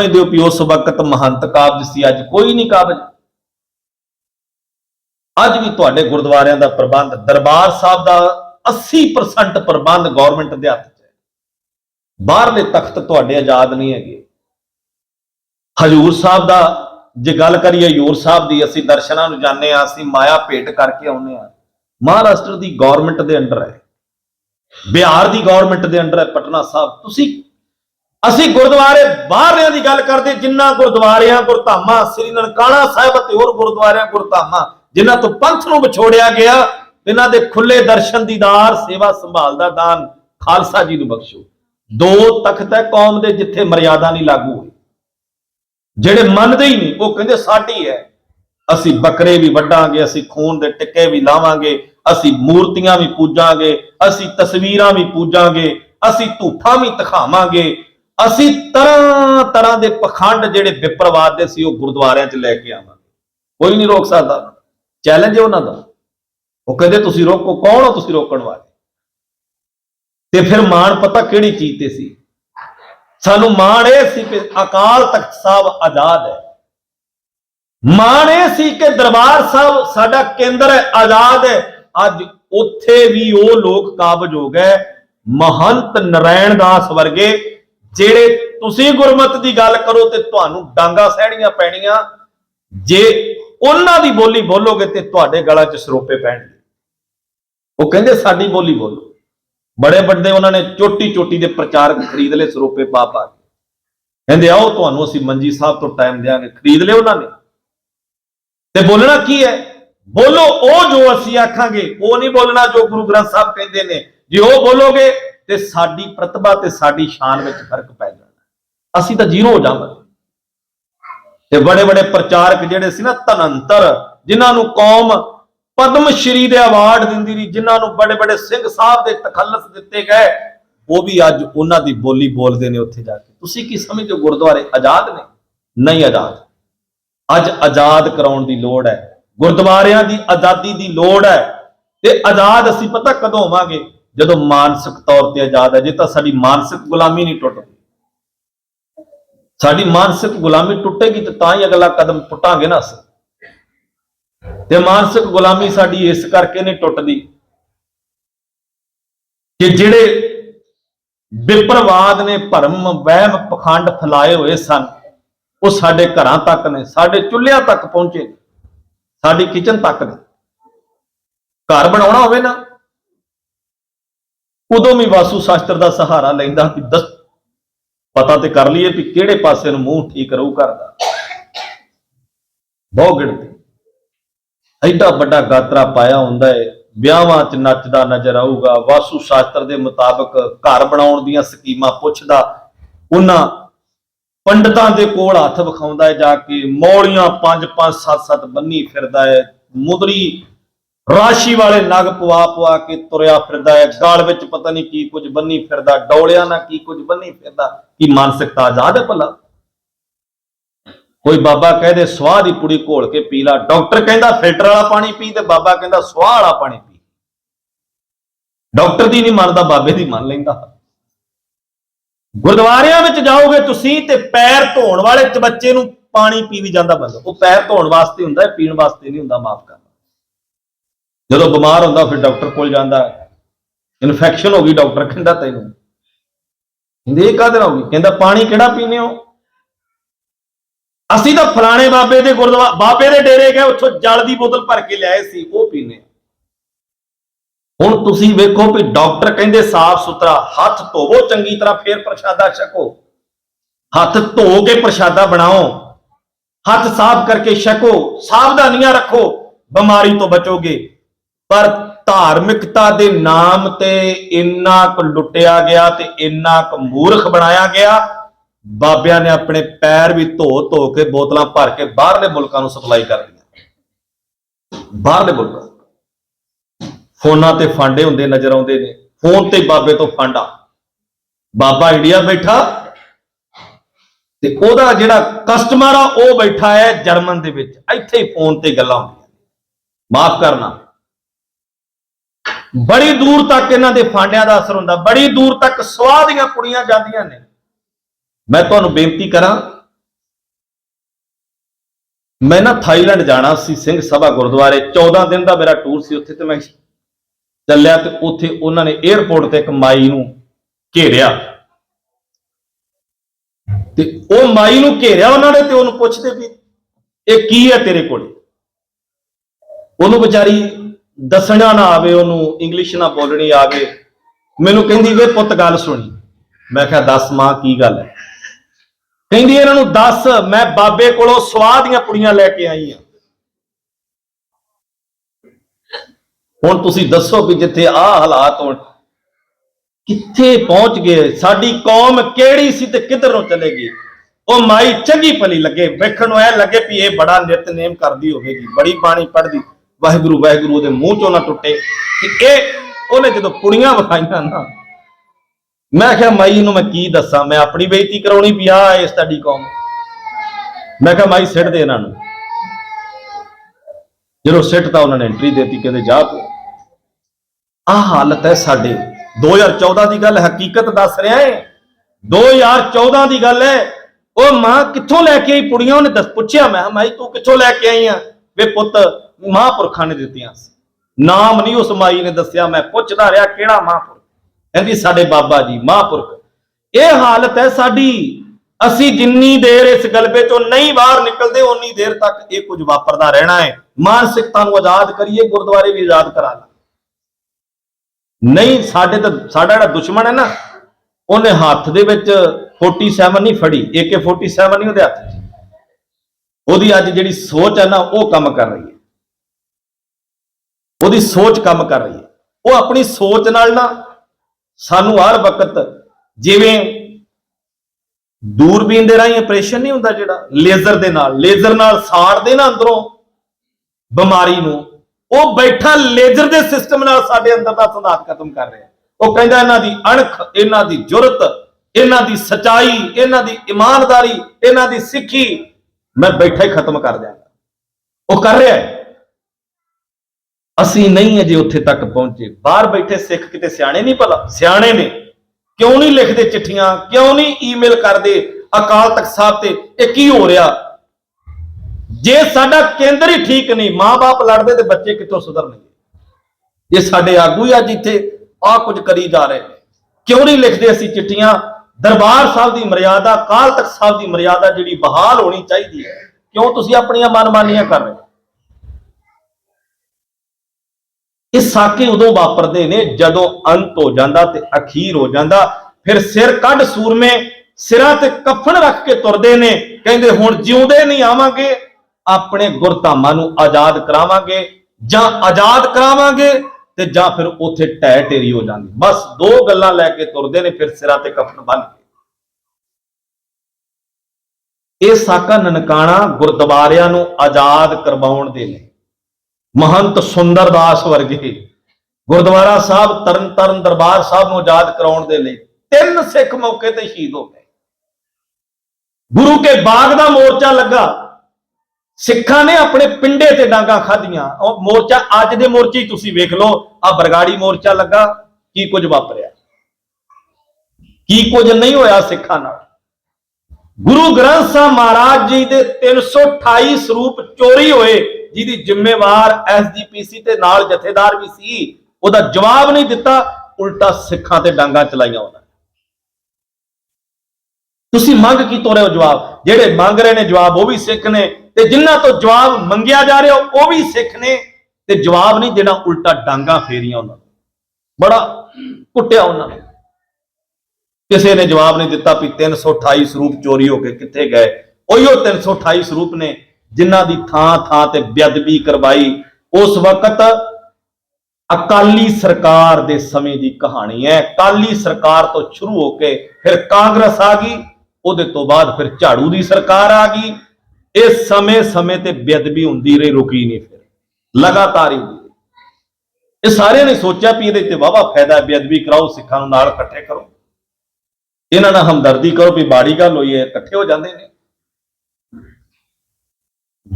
ਸਮਝਦੇ ਹੋ ਵੀ ਉਸ ਵਕਤ ਮਹੰਤ ਕਾਬਜ ਸੀ, ਅੱਜ ਕੋਈ ਨਹੀਂ ਕਾਬਜ ਅੱਜ ਵੀ ਤੁਹਾਡੇ ਗੁਰਦੁਆਰਿਆਂ ਦਾ ਪ੍ਰਬੰਧ, ਦਰਬਾਰ ਸਾਹਿਬ ਦਾ 80% ਪ੍ਰਬੰਧ ਗਵਰਨਮੈਂਟ ਦੇ ਹੱਥ 'ਚ ਹੈ। ਬਾਹਰਲੇ ਤਖਤ ਤੁਹਾਡੇ ਆਜ਼ਾਦ ਨਹੀਂ ਹੈਗੇ। ਹਜੂਰ ਸਾਹਿਬ ਦਾ, ਜੇ ਗੱਲ ਕਰੀਏ ਹਜੂਰ ਸਾਹਿਬ ਦੀ, ਅਸੀਂ ਦਰਸ਼ਨਾਂ ਨੂੰ ਜਾਂਦੇ ਆ ਅਸੀਂ ਮਾਇਆ ਭੇਟ ਕਰਕੇ ਆਉਂਦੇ ਆ ਮਹਾਰਾਸ਼ਟਰ ਦੀ ਗਵਰਨਮੈਂਟ ਦੇ ਅੰਡਰ ਹੈ। ਬਿਹਾਰ ਦੀ ਗਵਰਨਮੈਂਟ ਦੇ ਅੰਡਰ ਹੈ, ਪਟਨਾ ਸਾਹਿਬ। ਤੁਸੀਂ ਅਸੀਂ ਗੁਰਦੁਆਰੇ ਬਾਹਰਿਆਂ ਦੀ ਗੱਲ ਕਰਦੇ, ਜਿੰਨਾ ਗੁਰਦੁਆਰਿਆਂ ਗੁਰਧਾਮਾਂ, ਸ੍ਰੀ ਨਨਕਾਣਾ ਸਾਹਿਬ ਅਤੇ ਹੋਰ ਗੁਰਦੁਆਰਿਆਂ, ਗੁਰਧਾਮਾਂ, ਜਿਨ੍ਹਾਂ ਤੋਂ ਪੰਥ ਨੂੰ ਵਿਛੋੜਿਆ ਗਿਆ ਇਹਨਾਂ ਦੇ ਖੁੱਲੇ ਦਰਸ਼ਨ ਦੀਦਾਰ, ਸੇਵਾ ਸੰਭਾਲ ਦਾ ਦਾਨ ਖਾਲਸਾ ਜੀ ਨੂੰ ਬਖਸ਼ੋ। ਦੋ ਤਖਤ ਹੈ ਕੌਮ ਦੇ ਜਿੱਥੇ ਮਰਿਆਦਾ ਨਹੀਂ ਲਾਗੂ ਹੋਈ। ਜਿਹੜੇ ਮੰਨਦੇ ਹੀ ਨਹੀਂ, ਉਹ ਕਹਿੰਦੇ ਸਾਡੀ ਹੈ। ਅਸੀਂ ਬੱਕਰੇ ਵੀ ਵੱਢਾਂਗੇ, ਅਸੀਂ ਖੂਨ ਦੇ ਟਿੱਕੇ ਵੀ ਲਾਵਾਂਗੇ, ਅਸੀਂ ਮੂਰਤੀਆਂ ਵੀ ਪੂਜਾਂਗੇ, ਅਸੀਂ ਤਸਵੀਰਾਂ ਵੀ ਪੂਜਾਂਗੇ, ਅਸੀਂ ਧੂਫਾਂ ਵੀ ਤਖਾਵਾਂਗੇ ਅਸੀਂ ਤਰ੍ਹਾਂ ਤਰ੍ਹਾਂ ਦੇ ਪਖੰਡ ਜਿਹੜੇ ਵਿਪਰਵਾਦ ਦੇ ਸੀ ਉਹ ਗੁਰਦੁਆਰਿਆਂ 'ਚ ਲੈ ਕੇ ਆਵਾਂਗੇ। ਕੋਈ ਨਹੀਂ ਰੋਕ ਸਕਦਾ। ਚੈਲੰਜ ਹੈ ਉਹਨਾਂ ਦਾ। ਉਹ ਕਹਿੰਦੇ, ਤੁਸੀਂ ਰੋਕੋ। ਕੌਣ ਹੋ ਤੁਸੀਂ ਰੋਕਣ ਵਾਲੇ? ਤੇ ਫਿਰ ਮਾਣ ਪਤਾ ਕਿਹੜੀ ਚੀਜ਼ ਤੇ ਸੀ? ਸਾਨੂੰ ਮਾਣ ਇਹ ਸੀ ਕਿ ਅਕਾਲ ਤਖਤ ਸਾਹਿਬ ਆਜ਼ਾਦ ਹੈ। ਮਾਣ ਇਹ ਸੀ ਕਿ ਦਰਬਾਰ ਸਾਹਿਬ ਸਾਡਾ ਕੇਂਦਰ ਹੈ, ਆਜ਼ਾਦ ਹੈ। ਅੱਜ ਉੱਥੇ ਵੀ ਉਹ ਲੋਕ ਕਾਬਜ ਹੋ ਗਏ। ਮਹੰਤ ਨਰੈਣ ਦਾਸ ਵਰਗੇ ਜਿਹੜੇ ਤੁਸੀਂ ਗੁਰਮਤ ਦੀ ਗੱਲ ਕਰੋ ਤੇ ਤੁਹਾਨੂੰ ਡਾਂਗਾ ਸਹਿਣੀਆਂ ਪੈਣੀਆਂ, ਜੇ ਉਹਨਾਂ ਦੀ ਬੋਲੀ ਬੋਲੋਗੇ ਤੇ ਤੁਹਾਡੇ ਗਲਾਂ 'ਚ ਸਰੋਪੇ ਪੈਣਗੇ। ਉਹ ਕਹਿੰਦੇ ਸਾਡੀ ਬੋਲੀ ਬੋਲੋ। ਬੜੇ ਵੱਡੇ ਉਹਨਾਂ ਨੇ ਚੋਟੀ ਚੋਟੀ ਦੇ ਪ੍ਰਚਾਰਕ ਖਰੀਦ ਲਏ, ਸਰੋਪੇ ਪਾ ਪਾ ਕੇ। ਕਹਿੰਦੇ, ਆਓ ਤੁਹਾਨੂੰ ਅਸੀਂ ਮੰਜੀ ਸਾਹਿਬ ਤੋਂ ਟਾਈਮ ਦੇਾਂਗੇ ਖਰੀਦ ਲਏ ਉਹਨਾਂ ਨੇ। ਤੇ ਬੋਲਣਾ ਕੀ ਹੈ? ਬੋਲੋ ਉਹ ਜੋ ਅਸੀਂ ਆਖਾਂਗੇ, ਉਹ ਨਹੀਂ ਬੋਲਣਾ ਜੋ ਗੁਰੂ ਗ੍ਰੰਥ ਸਾਹਿਬ ਕਹਿੰਦੇ ਨੇ। ਜੇ ਉਹ ਬੋਲੋਗੇ ਤੇ ਸਾਡੀ ਪ੍ਰਤਿਭਾ ਤੇ ਸਾਡੀ ਸ਼ਾਨ ਵਿੱਚ ਫ਼ਰਕ ਪੈ ਜਾਣਾ। ਅਸੀਂ ਤਾਂ ਜ਼ੀਰੋ ਹੋ ਜਾਵਾਂਗੇ। ਤੇ ਬੜੇ ਬੜੇ ਪ੍ਰਚਾਰਕ ਜਿਹੜੇ ਸੀ ਨਾ ਧਨੰਤਰ, ਜਿਨ੍ਹਾਂ ਨੂੰ ਕੌਮ ਪਦਮ ਸ਼੍ਰੀ ਦੇ ਅਵਾਰਡ ਦਿੰਦੀ ਰਹੀ, ਜਿਨ੍ਹਾਂ ਨੂੰ ਬੜੇ ਬੜੇ ਸਿੰਘ ਸਾਹਿਬ ਦੇ ਤਖੱਲਸ ਦਿੱਤੇ ਗਏ, ਉਹ ਵੀ ਅੱਜ ਉਹਨਾਂ ਦੀ ਬੋਲੀ ਬੋਲਦੇ ਨੇ ਉੱਥੇ ਜਾ ਕੇ। ਤੁਸੀਂ ਕੀ ਸਮਝਦੇ ਹੋ ਗੁਰਦੁਆਰੇ ਆਜ਼ਾਦ ਨੇ? ਨਹੀਂ ਆਜ਼ਾਦ। ਅੱਜ ਆਜ਼ਾਦ ਕਰਾਉਣ ਦੀ ਲੋੜ ਹੈ। ਗੁਰਦੁਆਰਿਆਂ ਦੀ ਆਜ਼ਾਦੀ ਦੀ ਲੋੜ ਹੈ। ਤੇ ਆਜ਼ਾਦ ਅਸੀਂ ਪਤਾ ਕਦੋਂ ਹੋਵਾਂਗੇ? ਜਦੋਂ ਮਾਨਸਿਕ ਤੌਰ ਤੇ ਆਜ਼ਾਦ ਹੈ ਜੇ ਤਾਂ ਸਾਡੀ ਮਾਨਸਿਕ ਗੁਲਾਮੀ ਨਹੀਂ ਟੁੱਟਦੀ। ਸਾਡੀ ਮਾਨਸਿਕ ਗੁਲਾਮੀ ਟੁੱਟੇਗੀ ਤੇ ਤਾਂ ਹੀ ਅਗਲਾ ਕਦਮ ਪੁੱਟਾਂਗੇ ਨਾ ਅਸੀਂ। ਤੇ ਮਾਨਸਿਕ ਗੁਲਾਮੀ ਸਾਡੀ ਇਸ ਕਰਕੇ ਨਹੀਂ ਟੁੱਟਦੀ ਕਿ ਜਿਹੜੇ ਵਿਪਰਵਾਦ ਨੇ ਭਰਮ ਵਹਿਮ ਪਖੰਡ ਫੈਲਾਏ ਹੋਏ ਸਨ ਉਹ ਸਾਡੇ ਘਰਾਂ ਤੱਕ ਨੇ ਸਾਡੇ ਚੁੱਲ੍ਹਿਆਂ ਤੱਕ ਪਹੁੰਚੇ ਨੇ, ਸਾਡੀ ਕਿਚਨ ਤੱਕ ਨੇ। ਘਰ ਬਣਾਉਣਾ ਹੋਵੇ ਨਾ ਉਦੋਂ ਵੀ ਵਾਸੂ ਸ਼ਾਸਤਰ ਦਾ ਸਹਾਰਾ ਲੈਂਦਾ ਕਿ ਦਸ, ਪਤਾ ਤੇ ਕਰ ਲਈਏ ਵੀ ਕਿਹੜੇ ਪਾਸੇ ਨੂੰ ਮੂੰਹ ਠੀਕ ਰਹੂ ਘਰ ਦਾ। ਬਹੁਤ ਗਿਣਤੀ। ਐਡਾ ਵੱਡਾ ਗਾਤਰਾ ਪਾਇਆ ਹੁੰਦਾ ਹੈ ਵਿਆਹਾਂ 'ਚ ਨੱਚਦਾ ਨਜ਼ਰ ਆਊਗਾ, ਵਾਸੂ ਸ਼ਾਸਤਰ ਦੇ ਮੁਤਾਬਕ ਘਰ ਬਣਾਉਣ ਦੀਆਂ ਸਕੀਮਾਂ ਪੁੱਛਦਾ, ਉਹਨਾਂ ਪੰਡਤਾਂ ਦੇ ਕੋਲ ਹੱਥ ਵਿਖਾਉਂਦਾ ਹੈ ਜਾ ਕੇ, ਮੌਲੀਆਂ 5 5 7 7 ਬੰਨੀ ਫਿਰਦਾ ਹੈ ਮੁਦਰੀ ਰਾਸ਼ੀ ਵਾਲੇ ਨਗ ਪਵਾ ਪਵਾ ਕੇ ਤੁਰਿਆ ਫਿਰਦਾ ਹੈ। ਗਾਲ ਵਿੱਚ ਪਤਾ ਨਹੀਂ ਕੀ ਕੁਝ ਬੰਨੀ ਫਿਰਦਾ, ਡੌਲਿਆਂ ਨਾਲ ਕੀ ਕੁਝ ਬੰਨੀ ਫਿਰਦਾ, ਕੀ ਮਾਨਸਿਕਤਾ ਆਜ਼ਾਦ ਹੈ ਭਲਾ? ਕੋਈ ਬਾਬਾ ਕਹਦੇ ਸਵਾਹ ਦੀ ਪੁੜੀ ਘੋਲ ਕੇ ਪੀ ਲਾ, ਡਾਕਟਰ ਕਹਿੰਦਾ ਫਿਲਟਰ ਵਾਲਾ ਪਾਣੀ ਪੀ ਤੇ ਬਾਬਾ ਕਹਿੰਦਾ ਸਵਾਹ ਵਾਲਾ ਪਾਣੀ ਪੀ। ਡਾਕਟਰ ਦੀ ਨਹੀਂ ਮੰਨਦਾ, ਬਾਬੇ ਦੀ ਮੰਨ ਲੈਂਦਾ। ਗੁਰਦੁਆਰਿਆਂ ਵਿੱਚ ਜਾਓਗੇ ਤੁਸੀਂ ਤੇ ਪੈਰ ਧੋਣ ਵਾਲੇ ਚ ਬੱਚੇ ਨੂੰ ਪਾਣੀ ਪੀ ਵੀ ਜਾਂਦਾ ਬੰਦਾ। ਉਹ ਪੈਰ ਧੋਣ ਵਾਸਤੇ ਹੁੰਦਾ ਹੈ, ਪੀਣ ਵਾਸਤੇ ਨਹੀਂ ਹੁੰਦਾ, ਮਾਫ ਕਰਨਾ। ਜਦੋਂ ਬਿਮਾਰ ਹੁੰਦਾ, ਫਿਰ ਡਾਕਟਰ ਕੋਲ ਜਾਂਦਾ ਇਨਫੈਕਸ਼ਨ ਹੋ ਗਈ, ਡਾਕਟਰ ਕਹਿੰਦਾ ਤੈਨੂੰ। ਕਹਿੰਦੇ, ਇਹ ਕਾਹਦੇ ਨਾਲ ਹੋ ਗਈ? ਕਹਿੰਦਾ, ਪਾਣੀ ਕਿਹੜਾ ਪੀਨੇ ਹੋ? ਅਸੀਂ ਤਾਂ ਫਲਾਣੇ ਬਾਬੇ ਦੇ ਗੁਰਦੁਆਰਾ ਬਾਬੇ ਦੇ ਡੇਰੇ ਗਏ, ਉੱਥੋਂ ਜਲ ਦੀ ਬੋਤਲ ਭਰ ਕੇ ਲਿਆਏ ਸੀ, ਉਹ ਪੀਨੇ ਹੁਣ ਤੁਸੀਂ ਵੇਖੋ ਵੀ ਡਾਕਟਰ ਕਹਿੰਦੇ, ਸਾਫ਼ ਸੁਥਰਾ, ਹੱਥ ਧੋਵੋ, ਚੰਗੀ ਤਰ੍ਹਾਂ ਫੇਰ ਪ੍ਰਸ਼ਾਦਾ ਛਕੋ। ਹੱਥ ਧੋ ਕੇ ਪ੍ਰਸ਼ਾਦਾ ਬਣਾਓ। ਹੱਥ ਸਾਫ਼ ਕਰਕੇ ਛਕੋ, ਸਾਵਧਾਨੀਆਂ ਰੱਖੋ। ਬਿਮਾਰੀ ਤੋਂ ਬਚੋਗੇ। ਪਰ ਧਾਰਮਿਕਤਾ ਦੇ ਨਾਮ ਤੇ ਇੰਨਾ ਕੁ ਲੁੱਟਿਆ ਗਿਆ ਤੇ ਇੰਨਾ ਕੁ ਮੂਰਖ ਬਣਾਇਆ ਗਿਆ, ਬਾਬਿਆਂ ਨੇ ਆਪਣੇ ਪੈਰ ਵੀ ਧੋ ਧੋ ਕੇ ਬੋਤਲਾਂ ਭਰ ਕੇ ਬਾਹਰਲੇ ਮੁਲਕਾਂ ਨੂੰ ਸਪਲਾਈ ਕਰ ਦਿੱਤੀਆਂ। ਬਾਹਰਲੇ ਮੁਲਕਾਂ। ਫੋਨਾਂ ਤੇ ਫਾਂਡੇ ਹੁੰਦੇ ਨਜ਼ਰ ਆਉਂਦੇ ਨੇ। ਫੋਨ ਤੇ ਬਾਬੇ ਤੋਂ ਫਾਂਡਾ। ਬਾਬਾ ਇੰਡੀਆ ਬੈਠਾ ਤੇ ਉਹਦਾ ਜਿਹੜਾ ਕਸਟਮਰ ਆ, ਉਹ ਬੈਠਾ ਹੈ ਜਰਮਨ ਦੇ ਵਿੱਚ। ਇੱਥੇ ਹੀ ਫੋਨ ਤੇ ਗੱਲਾਂ ਹੁੰਦੀਆਂ ਮਾਫ ਕਰਨਾ। ਬੜੀ ਦੂਰ ਤੱਕ ਇਹਨਾਂ ਦੇ ਫਾਂਡਿਆਂ ਦਾ ਅਸਰ ਹੁੰਦਾ, ਬੜੀ ਦੂਰ ਤੱਕ ਸਵਾਹ ਦੀਆਂ ਕੁੜੀਆਂ ਜਾਂਦੀਆਂ ਨੇ। ਮੈਂ ਤੁਹਾਨੂੰ ਬੇਨਤੀ ਕਰਾਂ, ਮੈਂ ਨਾ ਥਾਈਲੈਂਡ ਜਾਣਾ ਸੀ, ਸਿੰਘ ਸਭਾ ਗੁਰਦੁਆਰੇ 14 ਦਿਨ ਦਾ ਮੇਰਾ ਟੂਰ ਸੀ ਉੱਥੇ ਤੇ ਮੈਂ ਚੱਲਿਆ ਤੇ ਉੱਥੇ ਉਹਨਾਂ ਨੇ 에ਅਰਪੋਰਟ ਤੇ ਇੱਕ ਮਾਈ ਨੂੰ ਘੇਰਿਆ। ਤੇ ਉਹ ਮਾਈ ਨੂੰ ਘੇਰਿਆ ਉਹਨਾਂ ਨੇ ਤੇ ਉਹਨੂੰ ਪੁੱਛਦੇ ਵੀ ਇਹ ਕੀ ਹੈ ਤੇਰੇ ਕੋਲ? ਉਹਨੂੰ ਵਿਚਾਰੀ ਦੱਸਣਾ ਨਾ ਆਵੇ, ਉਹਨੂੰ ਇੰਗਲਿਸ਼ ਨਾ ਬੋਲਣੀ ਆਵੇ। ਮੈਨੂੰ ਕਹਿੰਦੀ ਵੇ, ਪੁੱਤ ਗੱਲ ਸੁਣੀ। ਮੈਂ ਕਿਹਾ, ਦੱਸ ਮਾਂ, ਕੀ ਗੱਲ ਹੈ? ਕਹਿੰਦੀ ਇਹਨਾਂ ਨੂੰ, ਦੱਸ, ਮੈਂ ਬਾਬੇ ਕੋਲੋਂ ਸਵਾਹ ਦੀਆਂ ਪੁੜੀਆਂ ਲੈ ਕੇ ਆਈ ਆ। ਹੁਣ ਤੁਸੀਂ ਦੱਸੋ ਕਿ ਜਿੱਥੇ ਆਹ ਹਾਲਾਤ ਹੋਣ, ਕਿੱਥੇ ਪਹੁੰਚ ਗਏ? ਸਾਡੀ ਕੌਮ ਕਿਹੜੀ ਸੀ ਤੇ ਕਿੱਧਰ ਨੂੰ ਚਲੇ ਗਈ? ਉਹ ਮਾਈ ਚੰਗੀ ਭਲੀ ਲੱਗੇ, ਵੇਖਣ ਨੂੰ ਐ ਲੱਗੇ ਵੀ ਇਹ ਬੜਾ ਨਿਤਨੇਮ ਕਰਦੀ ਹੋਵੇਗੀ, ਬੜੀ ਬਾਣੀ ਪੜ੍ਹਦੀ। ਵਾਹਿਗੁਰੂ ਵਾਹਿਗੁਰੂ ਉਹਦੇ ਮੂੰਹ ਚੋਂ ਨਾ ਟੁੱਟੇ ਕਿ ਇਹ ਉਹਨੇ ਜਦੋਂ ਪੁੜੀਆਂ ਵਿਖਾਈਆਂ ਨਾ ਮੈਂ ਕਿਹਾ ਮਾਈ ਨੂੰ ਮੈਂ ਕੀ ਦੱਸਾਂ? ਮੈਂ ਆਪਣੀ ਬੇਇੱਜ਼ਤੀ ਕਰਾਉਣੀ ਪਿਆ ਇਸ ਤੁਹਾਡੀ ਕੌਮ। ਮੈਂ ਕਿਹਾ ਮਾਈ ਸਿੱਟ ਦੇ ਇਹਨਾਂ ਨੂੰ। ਜਦੋਂ ਸਿੱਟ ਤਾਂ ਉਹਨਾਂ ਨੇ ਐਂਟਰੀ ਦੇਤੀ ਕਹਿੰਦੇ ਜਾ ਤੂੰ। ਆਹ ਹਾਲਤ ਹੈ ਸਾਡੇ। 2014 ਦੀ ਗੱਲ ਹਕੀਕਤ ਦੱਸ ਰਿਹਾ ਹੈ 2014 ਦੀ ਗੱਲ ਹੈ। ਉਹ ਮਾਂ ਕਿੱਥੋਂ ਲੈ ਕੇ ਆਈ? ਪੁੜੀਆਂ ਉਹਨੇ ਦੱਸ ਪੁੱਛਿਆ ਮੈਂ ਕਿਹਾ, ਮਾਈ ਤੂੰ ਕਿੱਥੋਂ ਲੈ ਕੇ ਆਈ ਆ? ਵੇ ਪੁੱਤ ਮਹਾਂਪੁਰਖਾਂ ਨੇ ਦਿੱਤੀਆਂ ਸੀ। ਨਾਮ ਨਹੀਂ ਉਸ ਮਾਈ ਨੇ ਦੱਸਿਆ, ਮੈਂ ਪੁੱਛਦਾ ਰਿਹਾ, ਕਿਹੜਾ ਮਹਾਂਪੁਰਖ? ਕਹਿੰਦੀ, ਸਾਡੇ ਬਾਬਾ ਜੀ, ਮਹਾਂਪੁਰਖ। ਇਹ ਹਾਲਤ ਹੈ ਸਾਡੀ। ਅਸੀਂ ਜਿੰਨੀ ਦੇਰ ਇਸ ਗਲਬੇ ਚੋਂ ਨਹੀਂ ਬਾਹਰ ਨਿਕਲਦੇ ਉਨੀ ਦੇਰ ਤੱਕ ਇਹ ਕੁਝ ਵਾਪਰਦਾ ਰਹਿਣਾ ਹੈ। ਮਾਨਸਿਕਤਾ ਨੂੰ ਆਜ਼ਾਦ ਕਰੀਏ, ਗੁਰਦੁਆਰੇ ਵੀ ਆਜ਼ਾਦ ਕਰਾ ਲਾ। ਨਹੀਂ, ਸਾਡੇ ਤਾਂ, ਸਾਡਾ ਜਿਹੜਾ ਦੁਸ਼ਮਣ ਹੈ ਨਾ, ਉਹਨੇ ਹੱਥ ਦੇ ਵਿੱਚ 47 ਨਹੀਂ ਫੜੀ AK47 ਨਹੀਂ ਉਹਦੇ ਹੱਥ 'ਚ। ਉਹਦੀ ਅੱਜ ਜਿਹੜੀ ਸੋਚ ਹੈ ਨਾ, ਉਹ ਕੰਮ ਕਰ ਰਹੀ ਹੈ। ਉਹਦੀ ਸੋਚ ਕੰਮ ਕਰ ਰਹੀ ਹੈ। ਉਹ ਆਪਣੀ ਸੋਚ ਨਾਲ ਨਾ ਸਾਨੂੰ ਹਰ ਵਕਤ ਜਿਵੇਂ ਦੂਰਬੀਨ ਦੇ ਰਾਹੀਂ ਆਪਰੇਸ਼ਨ ਨਹੀਂ ਹੁੰਦਾ ਜਿਹੜਾ, ਲੇਜ਼ਰ ਦੇ ਨਾਲ, ਲੇਜ਼ਰ ਨਾਲ ਸਾੜਦੇ ਨਾ ਅੰਦਰੋਂ ਬਿਮਾਰੀ ਨੂੰ, ਉਹ ਬੈਠਾ ਲੇਜ਼ਰ ਦੇ ਸਿਸਟਮ ਨਾਲ ਸਾਡੇ ਅੰਦਰ ਦਾ ਸੰਦਾਤ ਖਤਮ ਕਰ ਰਿਹਾ ਉਹ ਕਹਿੰਦਾ ਇਹਨਾਂ ਦੀ ਅਣਖ, ਇਹਨਾਂ ਦੀ ਜੁਰਤ, ਇਹਨਾਂ ਦੀ ਸਚਾਈ, ਇਹਨਾਂ ਦੀ ਇਮਾਨਦਾਰੀ, ਇਹਨਾਂ ਦੀ ਸਿੱਖੀ, ਮੈਂ ਬੈਠਾ ਹੀ ਖਤਮ ਕਰ ਦਿਆਂਗਾ। ਉਹ ਕਰ ਰਿਹਾ ਹੈ। ਅਸੀਂ ਨਹੀਂ ਅਜੇ ਉੱਥੇ ਤੱਕ ਪਹੁੰਚੇ। ਬਾਹਰ ਬੈਠੇ ਸਿੱਖ ਕਿਤੇ ਸਿਆਣੇ ਨਹੀਂ ਭਲਾ? ਸਿਆਣੇ ਨੇ। ਕਿਉਂ ਨਹੀਂ ਲਿਖਦੇ ਚਿੱਠੀਆਂ? ਕਿਉਂ ਨਹੀਂ ਈਮੇਲ ਕਰਦੇ? ਅਕਾਲ ਤਖਤ ਸਾਹਿਬ ਤੇ ਇਹ ਕੀ ਹੋ ਰਿਹਾ? ਜੇ ਸਾਡਾ ਕੇਂਦਰ ਹੀ ਠੀਕ ਨਹੀਂ ਮਾਪੇ ਲੜਦੇ ਤੇ ਬੱਚੇ ਕਿੱਥੋਂ ਸੁਧਰਨਗੇ? ਇਹ ਸਾਡੇ ਆਗੂ ਹੀ ਅੱਜ ਇੱਥੇ ਆ ਕੁਝ ਕਰੀ ਜਾ ਰਹੇ ਨੇ। ਕਿਉਂ ਨਹੀਂ ਲਿਖਦੇ ਅਸੀਂ ਚਿੱਠੀਆਂ? ਦਰਬਾਰ ਸਾਹਿਬ ਦੀ ਮਰਿਆਦਾ, ਅਕਾਲ ਤਖਤ ਸਾਹਿਬ ਦੀ ਮਰਿਆਦਾ ਜਿਹੜੀ ਬਹਾਲ ਹੋਣੀ ਚਾਹੀਦੀ ਹੈ। ਕਿਉਂ ਤੁਸੀਂ ਆਪਣੀਆਂ ਮਨਮਾਨੀਆਂ ਕਰ ਰਹੇ ਹੋ ਇਹ ਸਾਕੇ ਉਦੋਂ ਵਾਪਰਦੇ ਨੇ ਜਦੋਂ ਅੰਤ ਹੋ ਜਾਂਦਾ ਤੇ ਅਖੀਰ ਹੋ ਜਾਂਦਾ। ਫਿਰ ਸਿਰ ਕੱਢ ਸੂਰਮੇ, ਸਿਰਾਂ ਤੇ ਕਫਨ ਰੱਖ ਕੇ ਤੁਰਦੇ ਨੇ। ਕਹਿੰਦੇ, ਹੁਣ ਜਿਉਂਦੇ ਨਹੀਂ ਆਵਾਂਗੇ, ਆਪਣੇ ਗੁਰਧਾਮਾਂ ਨੂੰ ਆਜ਼ਾਦ ਕਰਾਵਾਂਗੇ ਜਾਂ ਆਜ਼ਾਦ ਕਰਾਵਾਂਗੇ ਤੇ ਜਾਂ ਫਿਰ ਉੱਥੇ ਟਹਿ ਢੇਰੀ ਹੋ ਜਾਂਦੀ। ਬਸ ਦੋ ਗੱਲਾਂ ਲੈ ਕੇ ਤੁਰਦੇ ਨੇ, ਫਿਰ ਸਿਰਾਂ ਤੇ ਕਫਨ ਬੰਨ ਕੇ। ਇਹ ਸਾਕਾ ਨਨਕਾਣਾ ਗੁਰਦੁਆਰਿਆਂ ਨੂੰ ਆਜ਼ਾਦ ਕਰਵਾਉਣ ਦੇ ਲਈ ਮਹੰਤ ਸੁੰਦਰਦਾਸ ਵਰਗੇ। ਗੁਰਦੁਆਰਾ ਸਾਹਿਬ ਤਰਨ ਤਰਨ ਦਰਬਾਰ ਸਾਹਿਬ ਨੂੰ ਆਜ਼ਾਦ ਕਰਾਉਣ ਦੇ ਲਈ ਤਿੰਨ ਸਿੱਖ ਮੌਕੇ ਤੇ ਸ਼ਹੀਦ ਹੋ ਗਏ। ਗੁਰੂ ਕੇ ਬਾਗ ਦਾ ਮੋਰਚਾ ਲੱਗਾ। ਸਿੱਖਾਂ ਨੇ ਆਪਣੇ ਪਿੰਡੇ ਤੇ ਡਾਂਗਾ ਖਾਧੀਆਂ। ਉਹ ਮੋਰਚਾ ਅੱਜ ਦੇ ਮੋਰਚੇ ਤੁਸੀਂ ਵੇਖ ਲਓ ਆ ਬਰਗਾੜੀ ਮੋਰਚਾ ਲੱਗਾ, ਕੀ ਕੁਝ ਵਾਪਰਿਆ। ਕੀ ਕੁਝ ਨਹੀਂ ਹੋਇਆ ਸਿੱਖਾਂ ਨਾਲ। ਗੁਰੂ ਗ੍ਰੰਥ ਸਾਹਿਬ ਮਹਾਰਾਜ ਜੀ ਦੇ 328 ਸਰੂਪ ਚੋਰੀ ਹੋਏ। ਜਿਹਦੀ ਜ਼ਿੰਮੇਵਾਰ ਐਸਜੀਪੀਸੀ ਤੇ ਨਾਲ ਜਥੇਦਾਰ ਵੀ ਸੀ, ਉਹਦਾ ਜਵਾਬ ਨਹੀਂ ਦਿੱਤਾ, ਉਲਟਾ ਸਿੱਖਾਂ ਤੇ ਡਾਂਗਾ ਚਲਾਈਆਂ ਉਹਨਾਂ ਨੇ। ਤੁਸੀਂ ਮੰਗ ਕੀ ਤੋਰੇ ਹੋ ਜਵਾਬ? ਜਿਹੜੇ ਮੰਗ ਰਹੇ ਨੇ ਜਵਾਬ ਉਹ ਵੀ ਸਿੱਖ ਨੇ ਤੇ ਜਿਨ੍ਹਾਂ ਤੋਂ ਜਵਾਬ ਮੰਗਿਆ ਜਾ ਰਿਹਾ ਉਹ ਵੀ ਸਿੱਖ ਨੇ ਤੇ ਜਵਾਬ ਨਹੀਂ ਦੇਣਾ, ਉਲਟਾ ਡਾਂਗਾ ਫੇਰੀਆਂ ਉਹਨਾਂ ਨੂੰ। ਬੜਾ ਕੁੱਟਿਆ ਉਹਨਾਂ ਨੂੰ। ਕਿਸੇ ਨੇ ਜਵਾਬ ਨਹੀਂ ਦਿੱਤਾ ਵੀ 328 ਸਰੂਪ ਚੋਰੀ ਹੋ ਕੇ ਕਿੱਥੇ ਗਏ। ਉਹੀਓ 328 ਸਰੂਪ ਨੇ। ਜਿਨ੍ਹਾਂ ਦੀ ਥਾਂ ਥਾਂ ਤੇ ਬੇਅਦਬੀ ਕਰਵਾਈ, ਉਸ ਵਕਤ ਅਕਾਲੀ ਸਰਕਾਰ ਦੇ ਸਮੇਂ ਦੀ ਕਹਾਣੀ ਹੈ। ਅਕਾਲੀ ਸਰਕਾਰ ਤੋਂ ਸ਼ੁਰੂ ਹੋ ਕੇ ਫਿਰ ਕਾਂਗਰਸ ਆ ਗਈ, ਉਹਦੇ ਤੋਂ ਬਾਅਦ ਫਿਰ ਝਾੜੂ ਦੀ ਸਰਕਾਰ ਆ ਗਈ। ਇਸ ਸਮੇਂ ਸਮੇਂ ਤੇ ਬੇਅਦਬੀ ਹੁੰਦੀ ਰਹੀ, ਰੁਕੀ ਨਹੀਂ ਫਿਰ। ਲਗਾਤਾਰ ਹੀ ਹੁੰਦੀ ਇਹ ਸਾਰਿਆਂ ਨੇ ਸੋਚਿਆ ਵੀ ਇਹਦੇ ਤੇ ਵਾਵਾ ਫਾਇਦਾ ਬੇਅਦਬੀ ਕਰਾਓ, ਸਿੱਖਾਂ ਨੂੰ ਨਾਲ ਇਕੱਠੇ ਕਰੋ। ਇਹਨਾਂ ਨਾਲ ਹਮਦਰਦੀ ਕਰੋ ਵੀ ਬਾੜੀ ਗੱਲ ਹੋਈ ਹੈ, ਇਕੱਠੇ ਹੋ ਜਾਂਦੇ ਨੇ।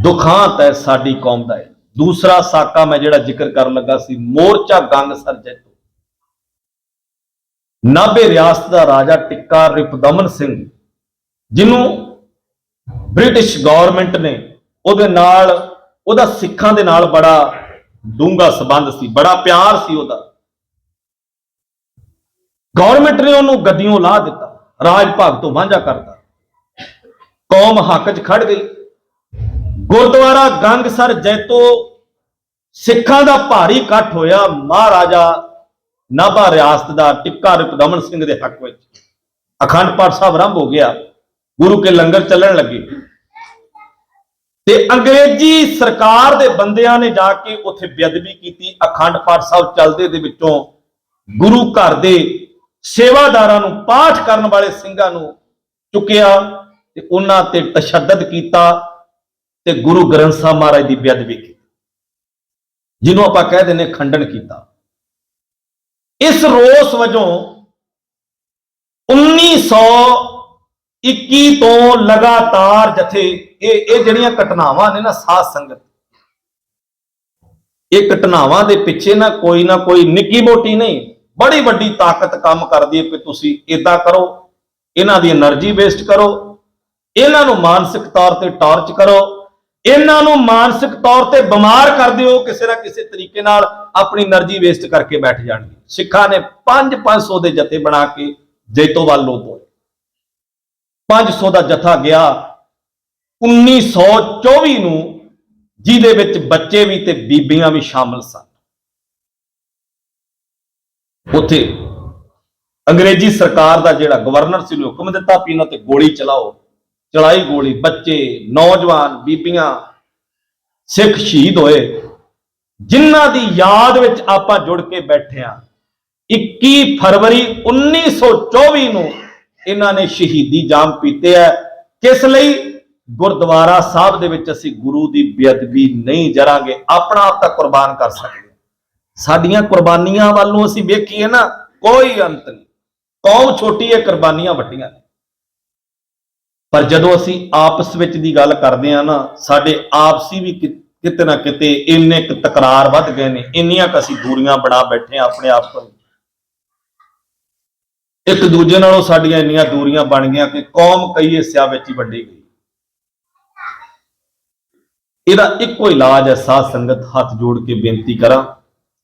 ਦੁਖਾਂਤ ਹੈ ਸਾਡੀ ਕੌਮ ਦਾ ਹੈ ਦੂਸਰਾ ਸਾਕਾ ਮੈਂ ਜਿਹੜਾ ਜ਼ਿਕਰ ਕਰਨ ਲੱਗਾ ਸੀ, ਮੋਰਚਾ ਗੰਗ ਸਰ ਤੋਂ ਨਾਭੇ ਰਿਆਸਤ ਦਾ ਰਾਜਾ ਟਿੱਕਾ ਰਿਪਦਮਨ ਸਿੰਘ, ਜਿਹਨੂੰ ਬ੍ਰਿਟਿਸ਼ ਗਵਰਨਮੈਂਟ ਨੇ ਉਹਦੇ ਨਾਲ, ਉਹਦਾ ਸਿੱਖਾਂ ਦੇ ਨਾਲ ਬੜਾ ਡੂੰਘਾ ਸਬੰਧ ਸੀ, ਬੜਾ ਪਿਆਰ ਸੀ ਉਹਦਾ। ਗਵਰਨਮੈਂਟ ਨੇ ਉਹਨੂੰ ਗੱਦੀਆਂ ਲਾ ਦਿੱਤਾ ਰਾਜ ਭਾਗ ਤੋਂ ਵਾਂਝਾ ਕਰਤਾ। ਕੌਮ ਹੱਕ 'ਚ ਖੜ ਗਈ। ਗੁਰਦੁਆਰਾ ਗੰਗਸਰ ਜੈਤੋ ਸਿੱਖਾਂ ਦਾ ਭਾਰੀ ਇਕੱਠ ਹੋਇਆ। ਮਹਾਰਾਜਾ ਨਾਭਾ ਰਿਆਸਤ ਦਾ ਟਿੱਕਾ ਰੁਕਦਮਨ ਸਿੰਘ ਦੇ ਹੱਕ ਵਿੱਚ। ਅਖੰਡ ਪਾਠ ਸਾਹਿਬ ਆਰੰਭ ਹੋ ਗਿਆ। ਗੁਰੂ ਕੇ ਲੰਗਰ ਚੱਲਣ ਲੱਗੇ। ਤੇ ਅੰਗਰੇਜ਼ੀ ਸਰਕਾਰ ਦੇ ਬੰਦਿਆਂ ਨੇ ਜਾ ਕੇ ਉੱਥੇ ਬੇਅਦਬੀ ਕੀਤੀ। ਅਖੰਡ ਪਾਠ ਸਾਹਿਬ ਚੱਲਦੇ ਦੇ ਵਿੱਚੋਂ ਗੁਰੂ ਘਰ ਦੇ ਸੇਵਾਦਾਰਾਂ ਨੂੰ ਪਾਠ ਕਰਨ ਵਾਲੇ ਸਿੰਘਾਂ ਨੂੰ ਚੁੱਕਿਆ ਤੇ ਉਹਨਾਂ ਤੇ ਤਸ਼ੱਦਦ ਕੀਤਾ। ਤੇ ਗੁਰੂ ਗ੍ਰੰਥ ਸਾਹਿਬ ਮਹਾਰਾਜ ਦੀ ਬੇਅਦਬੀ ਕੀਤੀ। ਜਿਹਨੂੰ ਆਪਾਂ ਕਹਿ ਦਿੰਨੇ ਖੰਡਨ ਕੀਤਾ। ਇਸ ਰੋਸ ਵਜੋਂ 1921 ਤੋਂ ਲਗਾਤਾਰ ਜਥੇ ਇਹ ਇਹ ਜਿਹੜੀਆਂ ਘਟਨਾਵਾਂ ਨੇ ਨਾ ਸਾਧ ਸੰਗਤ, ਇਹ ਘਟਨਾਵਾਂ ਦੇ ਪਿੱਛੇ ਨਾ ਕੋਈ ਨਾ ਕੋਈ ਨਿੱਕੀ ਮੋਟੀ ਨਹੀਂ, ਬੜੀ ਵੱਡੀ ਤਾਕਤ ਕੰਮ ਕਰਦੀ ਹੈ ਕਿ ਤੁਸੀਂ ਇਦਾਂ ਕਰੋ, ਇਹਨਾਂ ਦੀ એનર્ਜੀ ਵੇਸਟ ਕਰੋ, ਇਹਨਾਂ ਨੂੰ ਮਾਨਸਿਕ ਤੌਰ ਤੇ ਟਾਰਚ ਕਰੋ ਇਹਨਾਂ ਨੂੰ ਮਾਨਸਿਕ ਤੌਰ ਤੇ ਬਿਮਾਰ ਕਰ ਦਿਓ, ਕਿਸੇ ਨਾ ਕਿਸੇ ਤਰੀਕੇ ਨਾਲ ਆਪਣੀ એનર્ਜੀ ਵੇਸਟ ਕਰਕੇ ਬੈਠ ਜਾਣਗੇ। ਸਿੱਖਾਂ ਨੇ 5-500 ਦੇ ਜਥੇ ਬਣਾ ਕੇ ਜੈਤੋ ਵੱਲ ਨੂੰ ਤੋਰੇ 500 ਦਾ ਜਥਾ ਗਿਆ। 1924 ਨੂੰ ਜਿਹਦੇ ਵਿੱਚ ਬੱਚੇ ਵੀ ਤੇ ਬੀਬੀਆਂ ਵੀ ਸ਼ਾਮਲ ਸਨ। ਉੱਥੇ ਅੰਗਰੇਜ਼ੀ ਸਰਕਾਰ ਦਾ ਜਿਹੜਾ ਗਵਰਨਰ ਸੀ, ਉਹਨੇ ਹੁਕਮ ਦਿੱਤਾ ਵੀ ਇਹਨਾਂ ਤੇ ਗੋਲੀ ਚਲਾਓ। ਚੜਾਈ ਗੋਲੀ, ਬੱਚੇ, ਨੌਜਵਾਨ, ਬੀਬੀਆਂ, ਸਿੱਖ ਸ਼ਹੀਦ ਹੋਏ। ਜਿਨ੍ਹਾਂ ਦੀ ਯਾਦ ਵਿੱਚ ਆਪਾਂ ਜੁੜ ਕੇ ਬੈਠੇ ਆ 21 ਫਰਵਰੀ 1924 ਨੂੰ ਇਹਨਾਂ ਨੇ ਸ਼ਹੀਦੀ ਜਾਮ ਪੀਤੇ ਹੈ ਕਿਸ ਲਈ? ਗੁਰਦੁਆਰਾ ਸਾਹਿਬ ਦੇ ਵਿੱਚ ਅਸੀਂ ਗੁਰੂ ਦੀ ਬੇਅਦਬੀ ਨਹੀਂ ਜਰਾਂਗੇ, ਆਪਣਾ ਆਪ ਤਾਂ ਕੁਰਬਾਨ ਕਰ ਸਕਦੇ। ਸਾਡੀਆਂ ਕੁਰਬਾਨੀਆਂ ਵੱਲ ਨੂੰ ਅਸੀਂ ਵੇਖੀਏ ਨਾ, ਕੋਈ ਅੰਤ ਨਹੀਂ। ਕੌਮ ਛੋਟੀ ਹੈ, ਕੁਰਬਾਨੀਆਂ ਵੱਡੀਆਂ ਨੇ। ਪਰ ਜਦੋਂ ਅਸੀਂ ਆਪਸ ਵਿੱਚ ਦੀ ਗੱਲ ਕਰਦੇ ਆ ਨਾ, ਸਾਡੇ ਆਪਸੀ ਵੀ ਕਿਤੇ ਨਾ ਕਿਤੇ ਇੰਨੇ ਕੁ ਤਕਰਾਰ ਵੱਧ ਗਏ ਨੇ, ਇੰਨੀਆਂ ਕੁ ਅਸੀਂ ਦੂਰੀਆਂ ਬਣਾ ਬੈਠੇ ਆ ਆਪਣੇ ਆਪ ਤੋਂ ਇੱਕ ਦੂਜੇ ਨਾਲੋਂ ਸਾਡੀਆਂ ਇੰਨੀਆਂ ਦੂਰੀਆਂ ਬਣ ਗਈਆਂ ਕਿ ਕੌਮ ਕਈ ਹਿੱਸਿਆਂ ਵਿੱਚ ਹੀ ਵੰਡੀ ਗਈ। ਇਹਦਾ ਇੱਕੋ ਇਲਾਜ ਹੈ ਸਾਧ ਸੰਗਤ ਹੱਥ ਜੋੜ ਕੇ ਬੇਨਤੀ ਕਰਾਂ,